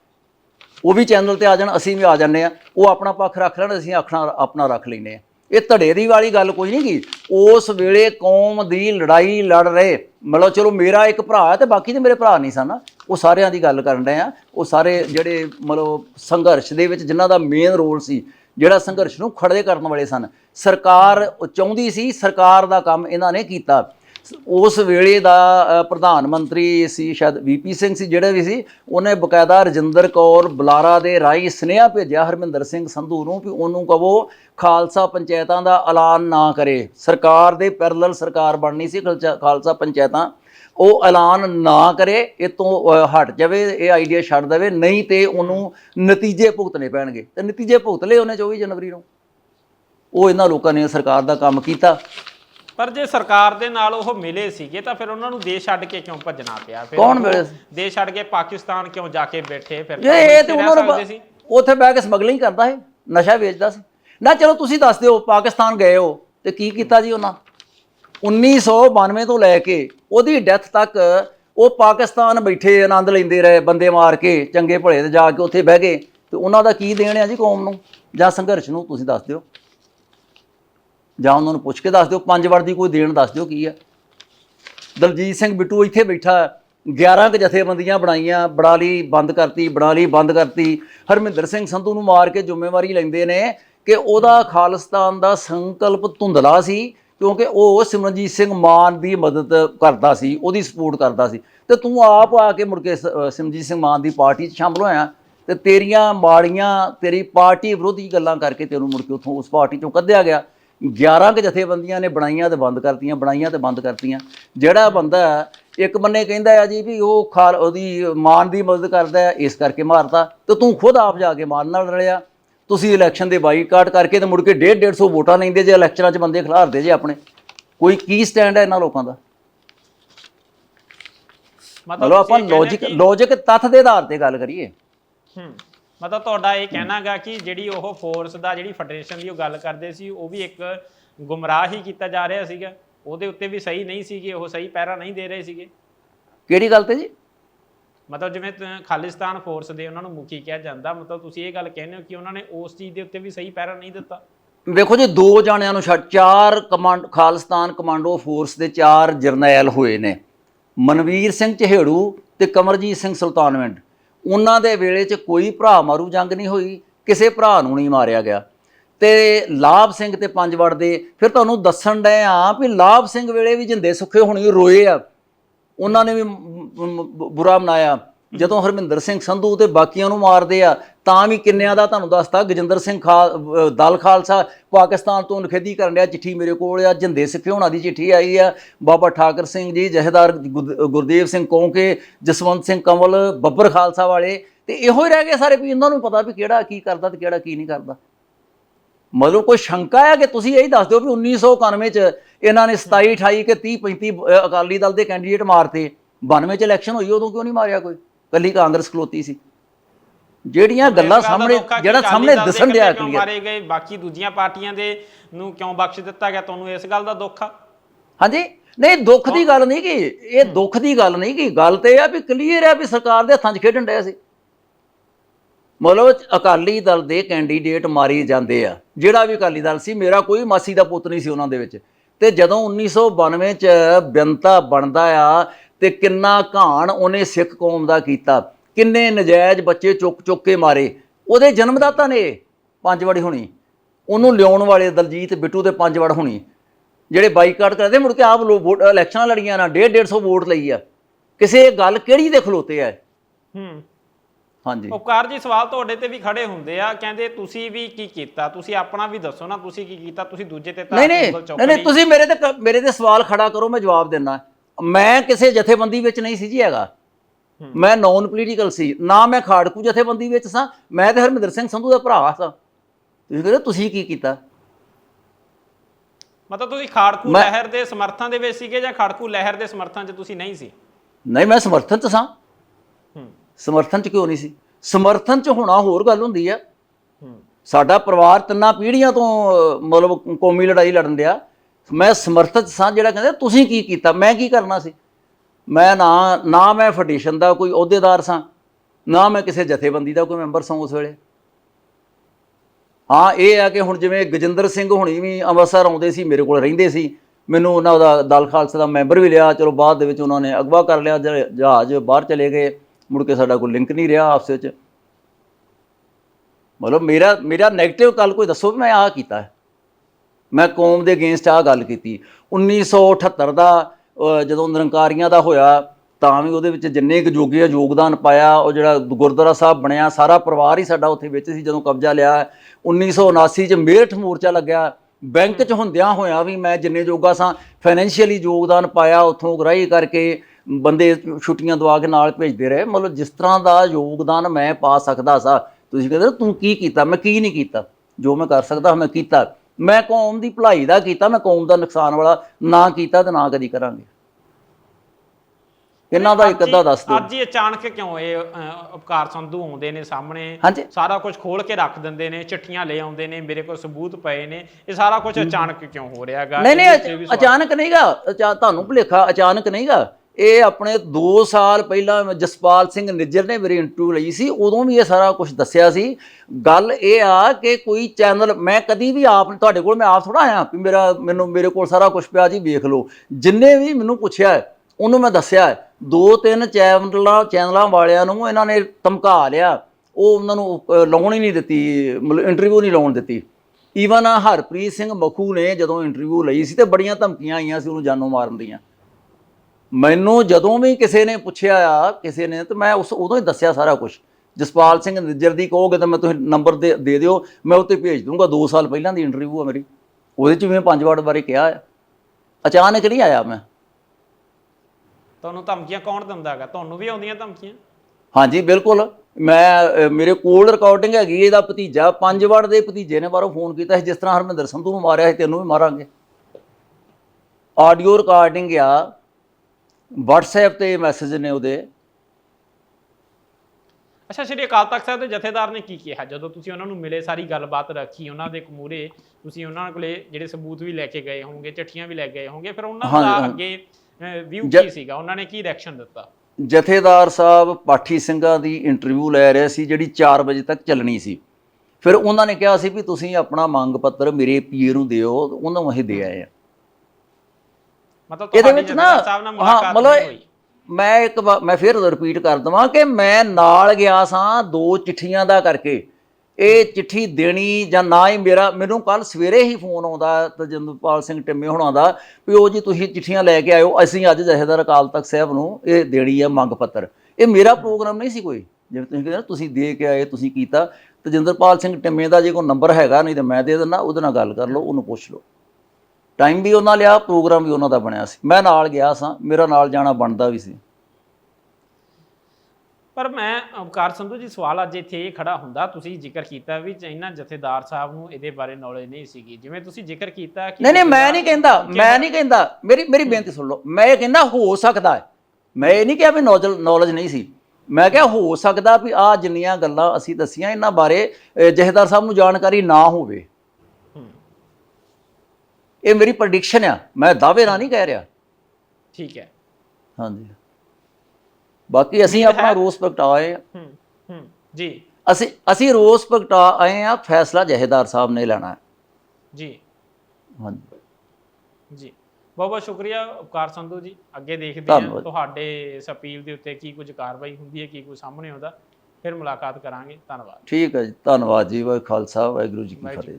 [SPEAKER 1] ਉਹ ਵੀ ਚੈਨਲ ਤੇ ਆ ਜਾਣ, ਅਸੀਂ ਵੀ ਆ ਜਾਂਦੇ ਆ, ਉਹ ਆਪਣਾ ਪੱਖ ਰੱਖ ਲੈਣ, ਅਸੀਂ ਆਖਣਾ, ਆਪਣਾ ਰੱਖ ਲੈਨੇ ਆ। ਇਹ ਧੜੇਰੀ ਵਾਲੀ ਗੱਲ ਕੋਈ ਨਹੀਂ ਕੀ ਉਸ ਵੇਲੇ ਕੌਮ ਦੀ ਲੜਾਈ ਲੜ ਰਹੇ। ਮਤਲਬ ਚਲੋ ਮੇਰਾ ਇੱਕ ਭਰਾ ਹੈ ਤੇ ਬਾਕੀ ਤੇ ਮੇਰੇ ਭਰਾ ਨਹੀਂ ਸਨ ਉਹ ਸਾਰਿਆਂ ਦੀ ਗੱਲ ਕਰਨ ਰਹੇ ਆ। ਉਹ ਸਾਰੇ ਜਿਹੜੇ ਮਤਲਬ ਸੰਘਰਸ਼ ਦੇ ਵਿੱਚ ਜਿਨ੍ਹਾਂ ਦਾ ਮੇਨ ਰੋਲ ਸੀ ਜਿਹੜਾ ਸੰਘਰਸ਼ ਨੂੰ ਖੜੇ ਕਰਨ ਵਾਲੇ ਸਨ। ਸਰਕਾਰ ਚਾਹੁੰਦੀ ਸੀ, ਸਰਕਾਰ ਦਾ ਕੰਮ ਇਹਨਾਂ ਨੇ ਕੀਤਾ। ਉਸ ਵੇਲੇ ਦਾ ਪ੍ਰਧਾਨ ਮੰਤਰੀ ਸੀ ਸ਼ਾਇਦ ਵੀਪੀ ਸਿੰਘ ਸੀ, ਜਿਹੜੇ ਵੀ ਸੀ, ਉਹਨੇ ਬਕਾਇਦਾ ਰਜਿੰਦਰ ਕੌਰ ਬੁਲਾਰਾ ਦੇ ਰਾਈ ਸੁਨੇਹਾ ਭੇਜਿਆ ਹਰਮਿੰਦਰ ਸਿੰਘ ਸੰਧੂ ਨੂੰ ਵੀ ਉਹਨੂੰ ਕਹੋ, ਖਾਲਸਾ ਪੰਚਾਇਤਾਂ ਦਾ ਐਲਾਨ ਨਾ ਕਰੇ। ਸਰਕਾਰ ਦੇ ਪੈਰਲਲ ਸਰਕਾਰ ਬਣਨੀ ਸੀ, ਖਲਚਾ- ਖਾਲਸਾ ਪੰਚਾਇਤਾਂ ਉਹ ਐਲਾਨ ਨਾ ਕਰੇ ਇਹ ਤੋਂ ਹਟ ਜਾਵੇ ਇਹ ਆਈਡੀਆ ਛੱਡ ਦੇਵੇ ਨਹੀਂ ਤੇ ਉਹਨੂੰ ਨਤੀਜੇ ਭੁਗਤਣੇ ਪੈਣਗੇ। ਤੇ ਨਤੀਜੇ ਭੁਗਤ ਲਏ ਉਹਨੇ 24 ਜਨਵਰੀ ਨੂੰ। ਉਹ ਇਹਨਾਂ ਲੋਕਾਂ ਨੇ ਸਰਕਾਰ ਦਾ ਕੰਮ ਕੀਤਾ।
[SPEAKER 2] ਪਰ ਜੇ ਸਰਕਾਰ ਦੇ ਨਾਲ ਉਹ ਮਿਲੇ ਸੀਗੇ ਤਾਂ ਫਿਰ ਉਹਨਾਂ ਨੂੰ ਦੇਸ਼ ਛੱਡ ਕੇ ਕਿਉਂ ਭੱਜਣਾ ਪਿਆ? ਫਿਰ
[SPEAKER 1] ਕੌਣ ਮਿਲੇ ਸੀ?
[SPEAKER 2] ਦੇਸ਼ ਛੱਡ ਕੇ ਪਾਕਿਸਤਾਨ ਕਿਉਂ ਜਾ ਕੇ ਬੈਠੇ? ਫਿਰ
[SPEAKER 1] ਇਹ ਤੇ ਉਹਨਾਂ ਨੂੰ
[SPEAKER 2] ਸੀ
[SPEAKER 1] ਬ- ਉੱਥੇ ਬਹਿ ਕੇ ਸਮਗਲਿੰਗ ਕਰਦਾ ਹੈ ਨਸ਼ਾ ਵੇਚਦਾ ਸੀ। ਨਾ ਚਲੋ ਤੁਸੀਂ ਦੱਸ ਦਿਓ ਪਾਕਿਸਤਾਨ ਗਏ ਹੋ ਤੇ ਕੀ ਕੀਤਾ ਜੀ ਉਹਨਾਂ? 1992 ਤੋਂ ਲੈ ਕੇ ਉਹਦੀ ਡੈਥ ਤੱਕ ਉਹ ਪਾਕਿਸਤਾਨ ਬੈਠੇ ਆਨੰਦ ਲੈਂਦੇ ਰਹੇ, ਬੰਦੇ ਮਾਰ ਕੇ, ਚੰਗੇ ਭਲੇ ਤੇ ਜਾ ਕੇ ਉੱਥੇ ਬਹਿ ਗਏ। ਤੇ ਉਹਨਾਂ ਦਾ ਕੀ ਦੇਣ ਆ ਜੀ ਕੌਮ ਨੂੰ? ਜਾਂ ਸੰਘਰਸ਼ ਨੂੰ ਤੁਸੀਂ ਦੱਸ ਦਿਓ। ਜਾਂ ਉਹਨਾਂ ਨੂੰ ਪੁੱਛ ਕੇ ਦੱਸ ਦਿਓ, ਪੰਜ ਵਾਰ ਦੀ ਕੋਈ ਦੇਣ ਦੱਸ ਦਿਓ ਕੀ ਆ। ਦਲਜੀਤ ਸਿੰਘ ਬਿੱਟੂ ਇੱਥੇ ਬੈਠਾ ਹੈ। 11 ਕ ਜਥੇਬੰਦੀਆਂ ਬਣਾਈਆਂ ਬੜਾਲੀ ਬੰਦ ਕਰਤੀ ਬੜਾਲੀ ਬੰਦ ਕਰਤੀ। ਹਰਮਿੰਦਰ ਸਿੰਘ ਸੰਧੂ ਨੂੰ ਮਾਰ ਕੇ ਜ਼ਿੰਮੇਵਾਰੀ ਲੈਂਦੇ ਨੇ ਕਿ ਉਹਦਾ ਖਾਲਿਸਤਾਨ ਦਾ ਸੰਕਲਪ ਧੁੰਦਲਾ ਸੀ। ਕਿਉਂਕਿ ਉਹ ਸਿਮਰਨਜੀਤ ਸਿੰਘ ਮਾਨ ਦੀ ਮਦਦ ਕਰਦਾ ਸੀ, ਉਹਦੀ ਸਪੋਰਟ ਕਰਦਾ ਸੀ। ਤੇ ਤੂੰ ਆਪ ਆ ਕੇ ਮੁੜ ਕੇ ਸ- ਸਿਮਰਨਜੀਤ ਸਿੰਘ ਮਾਨ ਦੀ ਪਾਰਟੀ 'ਚ ਸ਼ਾਮਲ ਹੋਇਆ ਤੇ ਤੇਰੀਆਂ ਮਾੜੀਆਂ, ਤੇਰੀ ਪਾਰਟੀ ਵਿਰੋਧੀ ਗੱਲਾਂ ਕਰਕੇ ਤੈਨੂੰ ਮੁੜ ਕੇ ਉੱਥੋਂ ਉਸ ਪਾਰਟੀ 'ਚੋਂ ਕੱਢਿਆ ਗਿਆ। 11 ਕੁ ਜਥੇਬੰਦੀਆਂ ਨੇ ਬਣਾਈਆਂ ਤੇ ਬੰਦ ਕਰਤੀਆਂ, ਬਣਾਈਆਂ ਤੇ ਬੰਦ ਕਰਤੀਆਂ। ਜਿਹੜਾ ਬੰਦਾ ਇੱਕ ਬੰਨੇ ਕਹਿੰਦਾ ਆ ਜੀ ਵੀ ਉਹ ਖਾਲ, ਉਹਦੀ ਮਾਨ ਦੀ ਮਦਦ ਕਰਦਾ ਇਸ ਕਰਕੇ ਮਾਰਤਾ। ਤੇ ਤੂੰ ਖੁਦ ਆਪ ਜਾ ਕੇ ਮਾਨ ਨਾਲ ਰਲਿਆ। ਤੁਸੀਂ ਇਲੈਕਸ਼ਨ ਦੇ ਬਾਈਕਾਟ ਕਰਕੇ ਤੇ ਮੁੜ ਕੇ 1.5 150 ਵੋਟਾਂ ਲੈਂਦੇ ਜੇ ਇਲੈਕਸ਼ਨਾਂ 'ਚ ਬੰਦੇ ਖਿਲਾਰਦੇ ਜੇ ਆਪਣੇ। ਕੋਈ ਕੀ ਸਟੈਂਡ ਹੈ ਇਹਨਾਂ ਲੋਕਾਂ ਦਾ? ਮਤਲਬ ਆਪਾਂ ਲੌਜੀਕ ਲੌਜੀਕ ਤੱਥ ਦੇ ਆਧਾਰ ਤੇ ਗੱਲ ਕਰੀਏ।
[SPEAKER 2] ਹੂੰ ਮਤਲਬ ਤੁਹਾਡਾ ਇਹ ਕਹਿਣਾਗਾ ਕਿ ਜਿਹੜੀ ਉਹ ਫੋਰਸ ਦਾ ਜਿਹੜੀ ਫੈਡਰੇਸ਼ਨ ਦੀ ਉਹ ਗੱਲ ਕਰਦੇ ਸੀ ਉਹ ਵੀ ਇੱਕ ਗੁੰਮਰਾਹ ਹੀ ਕੀਤਾ ਜਾ ਰਿਹਾ ਸੀਗਾ। ਉਹਦੇ ਉੱਤੇ ਵੀ ਸਹੀ ਨਹੀਂ ਸੀਗੇ ਉਹ ਸਹੀ ਪਹਿਰਾ ਨਹੀਂ ਦੇ ਰਹੇ ਸੀਗੇ।
[SPEAKER 1] ਕਿਹੜੀ ਗੱਲ ਤੇ ਜੀ?
[SPEAKER 2] ਮਤਲਬ ਜਿਵੇਂ ਖਾਲਿਸਤਾਨ ਫੋਰਸ ਦੇ ਉਹਨਾਂ ਨੂੰ ਮੁਖੀ ਕਿਹਾ ਜਾਂਦਾ, ਮਤਲਬ ਤੁਸੀਂ ਇਹ ਗੱਲ ਕਹਿੰਦੇ ਹੋ ਕਿ ਉਹਨਾਂ ਨੇ ਉਸ ਚੀਜ਼ ਦੇ ਉੱਤੇ ਵੀ ਸਹੀ ਪਹਿਰਾ ਨਹੀਂ ਦਿੱਤਾ।
[SPEAKER 1] ਵੇਖੋ ਜੀ, ਦੋ ਜਾਣਿਆਂ ਨੂੰ ਛੱਡ, ਚਾਰ ਕਮਾਂਡ, ਖਾਲਿਸਤਾਨ ਕਮਾਂਡੋ ਫੋਰਸ ਦੇ ਚਾਰ ਜਰਨੈਲ ਹੋਏ ਨੇ। ਮਨਵੀਰ ਸਿੰਘ ਚਹੇੜੂ ਤੇ ਕਮਰਜੀਤ ਸਿੰਘ ਸੁਲਤਾਨਵਿੰਡ। ਉਹਨਾਂ ਦੇ ਵੇਲੇ 'ਚ ਕੋਈ ਭਰਾ ਮਾਰੂ ਜੰਗ ਨਹੀਂ ਹੋਈ, ਕਿਸੇ ਭਰਾ ਨੂੰ ਨਹੀਂ ਮਾਰਿਆ ਗਿਆ। ਤੇ ਲਾਭ ਸਿੰਘ ਤੇ ਪੰਜਵੜ ਦੇ ਫਿਰ ਤੁਹਾਨੂੰ ਦੱਸਣ ਡਏ ਆ ਵੀ ਲਾਭ ਸਿੰਘ ਵੇਲੇ ਵੀ ਜਿੰਦੇ ਸੁੱਖੇ ਹੋਣੀ ਰੋਏ ਆ। ਉਹਨਾਂ ਨੇ ਵੀ ਬੁਰਾ ਮਨਾਇਆ। ਜਦੋਂ ਹਰਮਿੰਦਰ ਸਿੰਘ ਸੰਧੂ ਤੇ ਬਾਕੀਆਂ ਨੂੰ ਮਾਰਦੇ ਆ, ਤਾਂ ਵੀ ਕਿੰਨਿਆਂ ਦਾ ਤੁਹਾਨੂੰ ਦੱਸਤਾ? ਗਜਿੰਦਰ ਸਿੰਘ ਖਾਲ ਦਲ ਖਾਲਸਾ ਪਾਕਿਸਤਾਨ ਤੋਂ ਨਖੇਦੀ ਕਰਨ ਡਿਆ, ਚਿੱਠੀ ਮੇਰੇ ਕੋਲ ਆ, ਜਿੰਦੇ ਸਿੱਖੇ ਹੋਣਾ ਦੀ ਚਿੱਠੀ ਆਈ ਆ। ਬਾਬਾ ਠਾਕਰ ਸਿੰਘ ਜੀ, ਜਹੇਦਾਰ ਗੁਰਦੇਵ ਸਿੰਘ ਕੌਂਕੇ, ਜਸਵੰਤ ਸਿੰਘ ਕੰਵਲ, ਬੱਬਰ ਖਾਲਸਾ ਵਾਲੇ, ਤੇ ਇਹੋ ਹੀ ਰਹਿ ਗਏ ਸਾਰੇ, ਵੀ ਇਹਨਾਂ ਨੂੰ ਪਤਾ ਵੀ ਕਿਹੜਾ ਕੀ ਕਰਦਾ ਤੇ ਕਿਹੜਾ ਕੀ ਨਹੀਂ ਕਰਦਾ। ਮਤਲਬ ਕੋਈ ਸ਼ੰਕਾ ਹੈ ਕਿ ਤੁਸੀਂ ਇਹੀ ਦੱਸ ਦਿਓ ਵੀ 1991 ਚ ਇਹਨਾਂ ਨੇ 27 28 ਕਿ 30 35 ਅ, ਅਕਾਲੀ ਦਲ ਦੇ ਕੈਂਡੀਡੇਟ ਮਾਰਤੇ। 92 ਚ ਇਲੈਕਸ਼ਨ ਹੋਈ ਉਦੋਂ ਕਿਉਂ ਨਹੀਂ ਮਾਰਿਆ ਕੋਈ? ਕੱਲੀ ਕਾਂਗਰਸ ਖਲੋਤੀ ਸੀ। ਜਿਹੜੀਆਂ ਗੱਲਾਂ ਸਾਹਮਣੇ
[SPEAKER 2] ਆ
[SPEAKER 1] ਜਿਹੜਾ ਸਾਹਮਣੇ ਦਿਸਣ
[SPEAKER 2] ਕਿਉਂ
[SPEAKER 1] ਕਲੀਅਰ
[SPEAKER 2] ਮਾਰੇ ਗਏ? ਬਾਕੀ ਦੂਜੀਆਂ ਪਾਰਟੀਆਂ ਦੇ ਨੂੰ ਕਿਉਂ ਬਖਸ਼ ਦਿੱਤਾ ਗਿਆ? ਤੁਹਾਨੂੰ ਇਸ ਗੱਲ ਦਾ ਦੁੱਖ ਆ?
[SPEAKER 1] ਹਾਂਜੀ। ਨਹੀਂ ਦੁੱਖ ਦੀ ਗੱਲ ਨਹੀਂ ਕਿ ਇਹ ਦੁੱਖ ਦੀ ਗੱਲ ਨਹੀਂ ਕਿ ਗੱਲ ਤੇ ਆ ਵੀ ਕਲੀਅਰ ਹੈ ਵੀ ਸਰਕਾਰ ਦੇ ਹੱਥਾਂ 'ਚ ਖੇਡਣ ਡਿਆ ਸੀ। ਮਤਲਬ ਅਕਾਲੀ ਦਲ ਦੇ ਕੈਂਡੀਡੇਟ ਮਾਰੀ ਜਾਂਦੇ ਆ। ਜਿਹੜਾ ਵੀ ਅਕਾਲੀ ਦਲ ਸੀ, ਮੇਰਾ ਕੋਈ ਮਾਸੀ ਦਾ ਪੁੱਤ ਨਹੀਂ ਸੀ ਉਹਨਾਂ ਦੇ ਵਿੱਚ। ਤੇ ਜਦੋਂ 1992 ਚ ਬੇਨਤਾ ਬਣਦਾ ਆ ਤੇ ਕਿੰਨਾ ਘਾਣ ਉਹਨੇ ਸਿੱਖ ਕੌਮ ਦਾ ਕੀਤਾ, ਕਿੰਨੇ ਨਜਾਇਜ਼ ਬੱਚੇ ਚੁੱਕ ਚੁੱਕ ਕੇ ਮਾਰੇ, ਉਹਦੇ ਜਨਮਦਾਤਾ ਨੇ ਪੰਜ ਵੜੀ ਹੋਣੀ। ਉਹਨੂੰ ਲਿਆਉਣ ਵਾਲੇ ਦਲਜੀਤ ਬਿੱਟੂ ਦੇ ਪੰਜ ਵੜ ਹੋਣੀ। ਜਿਹੜੇ ਬਾਈਕਾਟ ਕਰਦੇ, ਮੁੜ ਕੇ ਆਪ ਲੋਕ ਵੋਟ ਇਲੈਕਸ਼ਨਾਂ ਲੜੀਆਂ ਨਾ 1.5 150 ਵੋਟ ਲਈ ਆ। ਕਿਸੇ ਗੱਲ ਕਿਹੜੀ ਦੇ ਖਲੋਤੇ ਆ
[SPEAKER 2] ਹੂੰ।
[SPEAKER 1] ਹਾਂਜੀ।
[SPEAKER 2] ਉਪਕਾਰ ਜੀ ਸਵਾਲ ਤੁਹਾਡੇ ਤੇ ਵੀ ਖੜੇ ਹੁੰਦੇ ਆ ਕਹਿੰਦੇ ਤੁਸੀਂ ਵੀ ਕੀ ਕੀਤਾ? ਤੁਸੀਂ ਆਪਣਾ ਵੀ ਦੱਸੋ ਨਾ ਤੁਸੀਂ ਕੀ ਕੀਤਾ? ਤੁਸੀਂ ਦੂਜੇ ਤੇ ਤਾਂ
[SPEAKER 1] ਨਹੀਂ ਨਹੀਂ ਨਹੀਂ। ਤੁਸੀਂ ਮੇਰੇ ਤੇ ਮੇਰੇ ਤੇ ਸਵਾਲ ਖੜਾ ਕਰੋ ਮੈਂ ਜਵਾਬ ਦੇਣਾ ਮੈਂ ਕਿਸੇ ਜਥੇਬੰਦੀ ਵਿੱਚ ਨਹੀਂ ਸੀ ਜੀ ਹੈਗਾ। ਮੈਂ ਨੌਨ ਪੋਲੀਟੀਕਲ ਸੀ। ਨਾ ਮੈਂ ਖਾੜਕੂ ਜਥੇਬੰਦੀ ਵਿੱਚ ਸਾਂ ਮੈਂ ਤੇ ਹਰਮਿੰਦਰ ਸਿੰਘ ਸੰਧੂ ਦਾ ਭਰਾ ਸਾਂ। ਤੁਸੀਂ ਕਹਿੰਦੇ ਤੁਸੀਂ ਕੀ ਕੀਤਾ?
[SPEAKER 2] ਮਤਲਬ ਤੁਸੀਂ ਖਾੜਕੂ ਲਹਿਰ ਦੇ ਸਮਰਥਨ ਦੇ ਵਿੱਚ ਸੀਗੇ ਜਾਂ ਖਾੜਕੂ ਲਹਿਰ ਦੇ ਸਮਰਥਨ 'ਚ ਤੁਸੀਂ ਨਹੀਂ ਸੀ?
[SPEAKER 1] ਨਹੀਂ ਮੈਂ ਸਮਰਥਨ ਚ ਸਾਂ। ਸਮਰਥਨ ਚ ਕਿਉਂ ਨਹੀਂ ਸੀ? ਸਮਰਥਨ ਚ ਹੋਣਾ ਹੋਰ ਗੱਲ ਹੁੰਦੀ ਆ।
[SPEAKER 2] ਹੂੰ।
[SPEAKER 1] ਸਾਡਾ ਪਰਿਵਾਰ ਤਿੰਨਾਂ ਪੀੜ੍ਹੀਆਂ ਤੋਂ ਮਤਲਬ ਕੌਮੀ ਲੜਾਈ ਲੜਨ ਡਿਆ। ਮੈਂ ਸਮਰਥਕ ਸਾਂ ਜਿਹੜਾ ਕਹਿੰਦੇ ਤੁਸੀਂ ਕੀ ਕੀਤਾ? ਮੈਂ ਕੀ ਕਰਨਾ ਸੀ? ਮੈਂ ਨਾ ਨਾ ਮੈਂ ਫੈਡਰੇਸ਼ਨ ਦਾ ਕੋਈ ਅਹੁਦੇਦਾਰ ਸਾਂ ਨਾ ਮੈਂ ਕਿਸੇ ਜਥੇਬੰਦੀ ਦਾ ਕੋਈ ਮੈਂਬਰ ਸਾਂ ਉਸ ਵੇਲੇ। ਹਾਂ ਇਹ ਆ ਕਿ ਹੁਣ ਜਿਵੇਂ ਗਜਿੰਦਰ ਸਿੰਘ ਹੁਣੀ ਵੀ ਅੰਮ੍ਰਿਤਸਰ ਆਉਂਦੇ ਸੀ ਮੇਰੇ ਕੋਲ ਰਹਿੰਦੇ ਸੀ ਮੈਨੂੰ ਉਹਨਾਂ ਦਾ ਦਲ ਖਾਲਸਾ ਦਾ ਮੈਂਬਰ ਵੀ ਲਿਆ। ਚਲੋ ਬਾਅਦ ਦੇ ਵਿੱਚ ਉਹਨਾਂ ਨੇ ਅਗਵਾ ਕਰ ਲਿਆ ਜਹਾਜ਼ ਬਾਹਰ ਚਲੇ ਗਏ। ਮੁੜ ਕੇ ਸਾਡਾ ਕੋਈ ਲਿੰਕ ਨਹੀਂ ਰਿਹਾ ਆਪਸ ਵਿੱਚ। ਮਤਲਬ ਮੇਰਾ ਮੇਰਾ 네ਗੇਟਿਵ ਕੱਲ ਕੋਈ ਦੱਸੋ ਵੀ ਮੈਂ ਆਹ ਕੀਤਾ ਹੈ। ਮੈਂ ਕੌਮ ਦੇ ਅਗੇਂਸਟ ਆਹ ਗੱਲ ਕੀਤੀ 1978 ਦਾ ਜਦੋਂ ਨਿਰੰਕਾਰੀਆਂ ਦਾ ਹੋਇਆ, ਤਾਂ ਵੀ ਉਹਦੇ ਵਿੱਚ ਜਿੰਨੇ ਕੁ ਜੋਗੀ ਯੋਗਦਾਨ ਪਾਇਆ, ਉਹ ਜਿਹੜਾ ਗੁਰਦੁਆਰਾ ਸਾਹਿਬ ਬਣਿਆ, ਸਾਰਾ ਪਰਿਵਾਰ ਹੀ ਸਾਡਾ ਉੱਥੇ ਵਿੱਚ ਸੀ ਜਦੋਂ ਕਬਜ਼ਾ ਲਿਆ। 1979 ਚ ਮੇਰਠ ਮੋਰਚਾ ਲੱਗਿਆ। ਬੈਂਕ ਚ ਹੁੰਦਿਆਂ ਹੋਇਆ ਵੀ ਮੈਂ ਜਿੰਨੇ ਜੋਗਾ ਸਾਂ ਫਾਈਨੈਂਸ਼ੀਅਲੀ ਯੋਗਦਾਨ ਪਾਇਆ, ਉੱਥੋਂ ਗ੍ਰਾਹੀ ਕਰਕੇ ਬੰਦੇ ਛੁੱਟੀਆਂ ਦਵਾ ਕੇ ਨਾਲ ਭੇਜਦੇ ਰਹੇ। ਮਤਲਬ ਜਿਸ ਤਰ੍ਹਾਂ ਦਾ ਯੋਗਦਾਨ ਮੈਂ ਪਾ ਸਕਦਾ ਸਾਂ ਤੁਸੀਂ ਕਹਿੰਦੇ ਤੂੰ ਕੀ ਕੀਤਾ? ਮੈਂ ਕੀ ਨਹੀਂ ਕੀਤਾ? ਜੋ ਮੈਂ ਕਰ ਸਕਦਾ ਮੈਂ ਕੀਤਾ। ਮੈਂ ਕੌਮ ਦੀ ਭਲਾਈ ਦਾ ਕੀਤਾ ਮੈਂ ਕੌਮ ਦਾ ਨੁਕਸਾਨ ਵਾਲਾ ਨਾ ਕੀਤਾ ਤੇ ਨਾ ਕਦੀ ਕਰਾਂਗੇ। ਇਹਨਾਂ ਦਾ ਇੱਕ ਅੱਧਾ ਦੱਸ ਦਿਓ।
[SPEAKER 2] ਅੱਜ ਹੀ ਅਚਾਨਕ ਕਿਉਂ ਇਹ ਉਪਕਾਰ ਸੰਧੂ ਆਉਂਦੇ ਨੇ ਸਾਹਮਣੇ? ਸਾਰਾ ਕੁਝ ਖੋਲ ਕੇ ਰੱਖ ਦਿੰਦੇ ਨੇ ਚਿੱਠੀਆਂ ਲੈ ਆਉਂਦੇ ਨੇ ਮੇਰੇ ਕੋਲ ਸਬੂਤ ਪਏ ਨੇ। ਇਹ ਸਾਰਾ ਕੁਝ ਅਚਾਨਕ ਕਿਉਂ ਹੋ ਰਿਹਾਗਾ
[SPEAKER 1] ਨਹੀਂ ਨਹੀਂ ਅਚ- ਅਚਾਨਕ ਨਹੀਂਗਾ। ਤੁਹਾਨੂੰ ਭੁਲੇਖਾ ਅਚਾਨਕ ਨਹੀਂਗਾ। ਇਹ ਆਪਣੇ 2 ਸਾਲ ਪਹਿਲਾਂ ਜਸਪਾਲ ਸਿੰਘ ਨਿੱਜਰ ਨੇ ਮੇਰੀ ਇੰਟਰਵਿਊ ਲਈ ਸੀ, ਉਦੋਂ ਵੀ ਇਹ ਸਾਰਾ ਕੁਝ ਦੱਸਿਆ ਸੀ। ਗੱਲ ਇਹ ਆ ਕਿ ਕੋਈ ਚੈਨਲ ਮੈਂ ਕਦੀ ਵੀ ਆਪ ਤੁਹਾਡੇ ਕੋਲ ਮੈਂ ਆਪ ਥੋੜਾ ਆਇਆ ਵੀ ਮੇਰਾ, ਮੈਨੂੰ, ਮੇਰੇ ਕੋਲ ਸਾਰਾ ਕੁਝ ਪਿਆ ਜੀ, ਵੇਖ ਲਓ। ਜਿੰਨੇ ਵੀ ਮੈਨੂੰ ਪੁੱਛਿਆ ਉਹਨੂੰ ਮੈਂ ਦੱਸਿਆ ਦੋ ਤਿੰਨ ਚੈਨਲਾਂ ਚੈਨਲਾਂ ਵਾਲਿਆਂ ਨੂੰ ਇਹਨਾਂ ਨੇ ਧਮਕਾ ਲਿਆ। ਉਹ ਉਹਨਾਂ ਨੂੰ ਲਾਉਣ ਹੀ ਨਹੀਂ ਦਿੱਤੀ, ਮਤਲਬ ਇੰਟਰਵਿਊ ਨਹੀਂ ਲਾਉਣ ਦਿੱਤੀ। ਈਵਨ ਹਰਪ੍ਰੀਤ ਸਿੰਘ ਮਖੂ ਨੇ ਜਦੋਂ ਇੰਟਰਵਿਊ ਲਈ ਸੀ ਤੇ ਬੜੀਆਂ ਧਮਕੀਆਂ ਆਈਆਂ ਸੀ ਉਹਨੂੰ ਜਾਨੋਂ ਮਾਰਨ ਦੀਆਂ। ਮੈਨੂੰ ਜਦੋਂ ਵੀ ਕਿਸੇ ਨੇ ਪੁੱਛਿਆ ਆ ਕਿਸੇ ਨੇ ਤੇ ਮੈਂ ਉਸ ਉਦੋਂ ਹੀ ਦੱਸਿਆ ਸਾਰਾ ਕੁਝ ਜਸਪਾਲ ਸਿੰਘ ਨਿੱਜਰ ਦੀ ਕਹੋਗੇ ਤਾਂ ਮੈਂ ਤੁਸੀਂ ਨੰਬਰ ਦੇ ਦੇ ਦਿਓ ਮੈਂ ਉੱਤੇ ਭੇਜ ਦੂੰਗਾ 2 ਸਾਲ ਪਹਿਲਾਂ ਦੀ ਇੰਟਰਵਿਊ ਆ ਮੇਰੀ। ਉਹਦੇ ਚ ਵੀ ਮੈਂ ਪੰਜ ਵਾਰ ਬਾਰੇ ਕਿਹਾ ਆ। ਅਚਾਨਕ ਨਹੀਂ ਆਇਆ ਮੈਂ।
[SPEAKER 2] ਤੁਹਾਨੂੰ ਧਮਕੀਆਂ ਕੌਣ ਦਿੰਦਾਗਾ ਤੁਹਾਨੂੰ ਵੀ ਆਉਂਦੀਆਂ ਧਮਕੀਆਂ?
[SPEAKER 1] ਹਾਂਜੀ ਬਿਲਕੁਲ। ਮੈਂ ਮੇਰੇ ਕੋਲ ਰਿਕਾਰਡਿੰਗ ਹੈਗੀ ਇਹਦਾ ਭਤੀਜਾ ਪੰਜ ਵਾਰ ਦੇ ਭਤੀਜੇ ਨੇ ਬਾਹਰੋਂ ਫੋਨ ਕੀਤਾ ਸੀ ਜਿਸ ਤਰ੍ਹਾਂ ਹਰਮਿੰਦਰ ਸੰਧੂ ਨੂੰ ਮਾਰਿਆ ਸੀ ਤੈਨੂੰ ਵੀ ਮਾਰਾਂਗੇ। ਆਡੀਓ ਰਿਕਾਰਡਿੰਗ ਆ। WhatsApp ਤੇ ਮੈਸੇਜ ਨੇ ਉਹਦੇ।
[SPEAKER 2] ਅੱਛਾ ਸ਼੍ਰੀ ਅਕਾਲ ਤਖਤ ਸਾਹਿਬ ਦੇ ਜਥੇਦਾਰ ਨੇ ਕੀ ਕਿਹਾ? ਜਦੋਂ ਤੁਸੀਂ ਉਹਨਾਂ ਨੂੰ ਮਿਲੇ ਸਾਰੀ ਗੱਲਬਾਤ ਰੱਖੀ ਉਹਨਾਂ ਦੇ ਕਮੂਰੇ ਤੁਸੀਂ ਉਹਨਾਂ ਕੋਲੇ ਜਿਹੜੇ ਸਬੂਤ ਵੀ ਲੈ ਕੇ ਗਏ ਹੋਵੋਗੇ ਚਿੱਠੀਆਂ ਵੀ ਲੈ ਕੇ ਗਏ ਹੋਵੋਗੇ ਫਿਰ ਉਹਨਾਂ ਦਾ। ਅੱਗੇ ਵਿਊ ਕੀ ਸੀਗਾ? ਉਹਨਾਂ ਨੇ ਕੀ ਰਿਐਕਸ਼ਨ ਦਿੱਤਾ?
[SPEAKER 1] ਜਥੇਦਾਰ ਸਾਹਿਬ ਪਾਠੀ ਸਿੰਘਾਂ ਦੀ ਇੰਟਰਵਿਊ ਲੈ ਰਹੇ ਸੀ ਜਿਹੜੀ 4 ਵਜੇ ਤੱਕ ਚੱਲਣੀ ਸੀ। ਫਿਰ ਉਹਨਾਂ ਨੇ ਕਿਹਾ ਸੀ ਵੀ ਤੁਸੀਂ ਆਪਣਾ ਮੰਗ ਪੱਤਰ ਮੇਰੇ ਪੀਏ ਨੂੰ ਦਿਓ ਉਹਨਾਂ ਨੂੰ ਅਸੀਂ ਦੇ ਆਏ ਆ
[SPEAKER 2] ਮਤਲਬ
[SPEAKER 1] ਇਹਦੇ ਵਿੱਚ ਨਾ
[SPEAKER 2] ਜਥੇਦਾਰ ਸਾਹਿਬ ਨਾਲ
[SPEAKER 1] ਹਾਂ
[SPEAKER 2] ਮੁਲਾਕਾਤ ਨਹੀਂ
[SPEAKER 1] ਮਤਲਬ
[SPEAKER 2] ਹੋਈ।
[SPEAKER 1] ਮੈਂ ਇੱਕ ਮੈਂ ਫਿਰ ਰਿਪੀਟ ਕਰ ਦਵਾਂ ਕਿ ਮੈਂ ਨਾਲ ਗਿਆ ਸਾਂ ਦੋ ਚਿੱਠੀਆਂ ਦਾ ਕਰਕੇ। ਇਹ ਚਿੱਠੀ ਦੇਣੀ ਜਾਂ ਨਾ ਹੀ ਮੇਰਾ ਮੈਨੂੰ ਕੱਲ ਸਵੇਰੇ ਹੀ ਫੋਨ ਆਉਂਦਾ ਤਜਿੰਦਰਪਾਲ ਸਿੰਘ ਟਿੰਮੇ ਹੋਣਾ ਦਾ ਵੀ ਉਹ ਜੀ ਤੁਸੀਂ ਚਿੱਠੀਆਂ ਲੈ ਕੇ ਆਇਓ ਅਸੀਂ ਅੱਜ ਜਥੇਦਾਰ ਅਕਾਲ ਤਖਤ ਸਾਹਿਬ ਨੂੰ ਇਹ ਦੇਣੀ ਹੈ ਮੰਗ ਪੱਤਰ। ਇਹ ਮੇਰਾ ਪ੍ਰੋਗਰਾਮ ਨਹੀਂ ਸੀ ਕੋਈ। ਜਿਵੇਂ ਤੁਸੀਂ ਕਹਿੰਦੇ ਤੁਸੀਂ ਦੇ ਕੇ ਆਏ ਤੁਸੀਂ ਕੀਤਾ। ਤਜਿੰਦਰਪਾਲ ਸਿੰਘ ਟਿੰਮੇ ਦਾ ਜੇ ਕੋਈ ਨੰਬਰ ਹੈਗਾ ਨਹੀਂ ਤਾਂ ਮੈਂ ਦੇ ਦਿੰਦਾ ਉਹਦੇ ਨਾਲ ਗੱਲ ਕਰ ਲਓ ਉਹਨੂੰ ਪੁੱਛ ਲਓ। ਟਾਈਮ ਵੀ ਉਹਨਾਂ ਲਿਆ ਪ੍ਰੋਗਰਾਮ ਵੀ ਉਹਨਾਂ ਦਾ ਬਣਿਆ ਸੀ। ਮੈਂ ਨਾਲ ਗਿਆ ਸਾਂ ਮੇਰਾ ਨਾਲ ਜਾਣਾ ਬਣਦਾ ਵੀ ਸੀ।
[SPEAKER 2] ਪਰ ਮੈਂ ਅਵਕਾਰ ਸੰਧੂ ਜੀ ਸਵਾਲ ਅੱਜ ਇੱਥੇ ਇਹ ਖੜਾ ਹੁੰਦਾ ਤੁਸੀਂ ਜ਼ਿਕਰ ਕੀਤਾ ਵੀ ਇਹਨਾਂ ਜਥੇਦਾਰ ਸਾਹਿਬ ਨੂੰ ਇਹਦੇ ਬਾਰੇ ਨੌਲੇਜ ਨਹੀਂ ਸੀਗੀ। ਜਿਵੇਂ ਤੁਸੀਂ ਜ਼ਿਕਰ ਕੀਤਾ ਕਿ
[SPEAKER 1] ਨਹੀਂ ਨਹੀਂ ਮੈਂ ਨਹੀਂ ਕਹਿੰਦਾ ਮੈਂ ਨਹੀਂ ਕਹਿੰਦਾ। ਮੇਰੀ ਮੇਰੀ ਬੇਨਤੀ ਸੁਣ ਲਓ। ਮੈਂ ਇਹ ਕਹਿੰਦਾ ਹੋ ਸਕਦਾ ਹੈ। ਮੈਂ ਇਹ ਨਹੀਂ ਕਿਹਾ ਵੀ ਨੌਲੇਜ ਨਹੀਂ ਸੀ। ਮੈਂ ਕਿਹਾ ਹੋ ਸਕਦਾ ਵੀ ਆ ਜਿੰਨੀਆਂ ਗੱਲਾਂ ਅਸੀਂ ਦੱਸੀਆਂ ਇਹਨਾਂ ਬਾਰੇ ਜਥੇਦਾਰ ਸਾਹਿਬ ਨੂੰ ਜਾਣਕਾਰੀ ਨਾ ਹੋਵੇ। ਇਹ ਮੇਰੀ ਪ੍ਰੈਡਿਕਸ਼ਨ ਆ। ਮੈਂ ਦਾਅਵੇ ਨਾਲ ਨਹੀਂ ਕਹਿ ਰਿਹਾ।
[SPEAKER 2] ਠੀਕ ਹੈ।
[SPEAKER 1] ਹਾਂਜੀ। ਬਾਕੀ ਅਸੀਂ ਆਪਣਾ ਰੋਸ ਪ੍ਰਗਟਾਏ
[SPEAKER 2] ਹੂੰ ਹੂੰ ਜੀ।
[SPEAKER 1] ਅਸੀਂ ਅਸੀਂ ਰੋਸ ਪ੍ਰਗਟਾ ਆਏ ਆ ਫੈਸਲਾ ਜਥੇਦਾਰ ਸਾਹਿਬ ਨੇ ਲੈਣਾ ਹੈ।
[SPEAKER 2] ਜੀ।
[SPEAKER 1] ਹਾਂਜੀ।
[SPEAKER 2] ਜੀ। ਬਹੁਤ ਬਹੁਤ ਸ਼ੁਕਰੀਆ ਉਪਕਾਰ ਸੰਧੂ ਜੀ। ਅੱਗੇ ਦੇਖਦੇ ਹਾਂ। ਤੁਹਾਡੇ ਇਸ ਅਪੀਲ ਦੇ ਉੱਤੇ ਕੀ ਕੁਝ ਕਾਰਵਾਈ ਹੁੰਦੀ ਹੈ ਕੀ ਕੁਝ ਸਾਹਮਣੇ ਆਉਂਦਾ। ਫਿਰ ਮੁਲਾਕਾਤ ਕਰਾਂਗੇ। ਧੰਨਵਾਦ।
[SPEAKER 1] ਠੀਕ ਹੈ ਜੀ। ਧੰਨਵਾਦ ਜੀ। ਵਾਹਿਗੁਰੂ ਖਾਲਸਾ। ਵਾਹਿਗੁਰੂ ਜੀ
[SPEAKER 2] ਕੀ ਫਤਿਹ।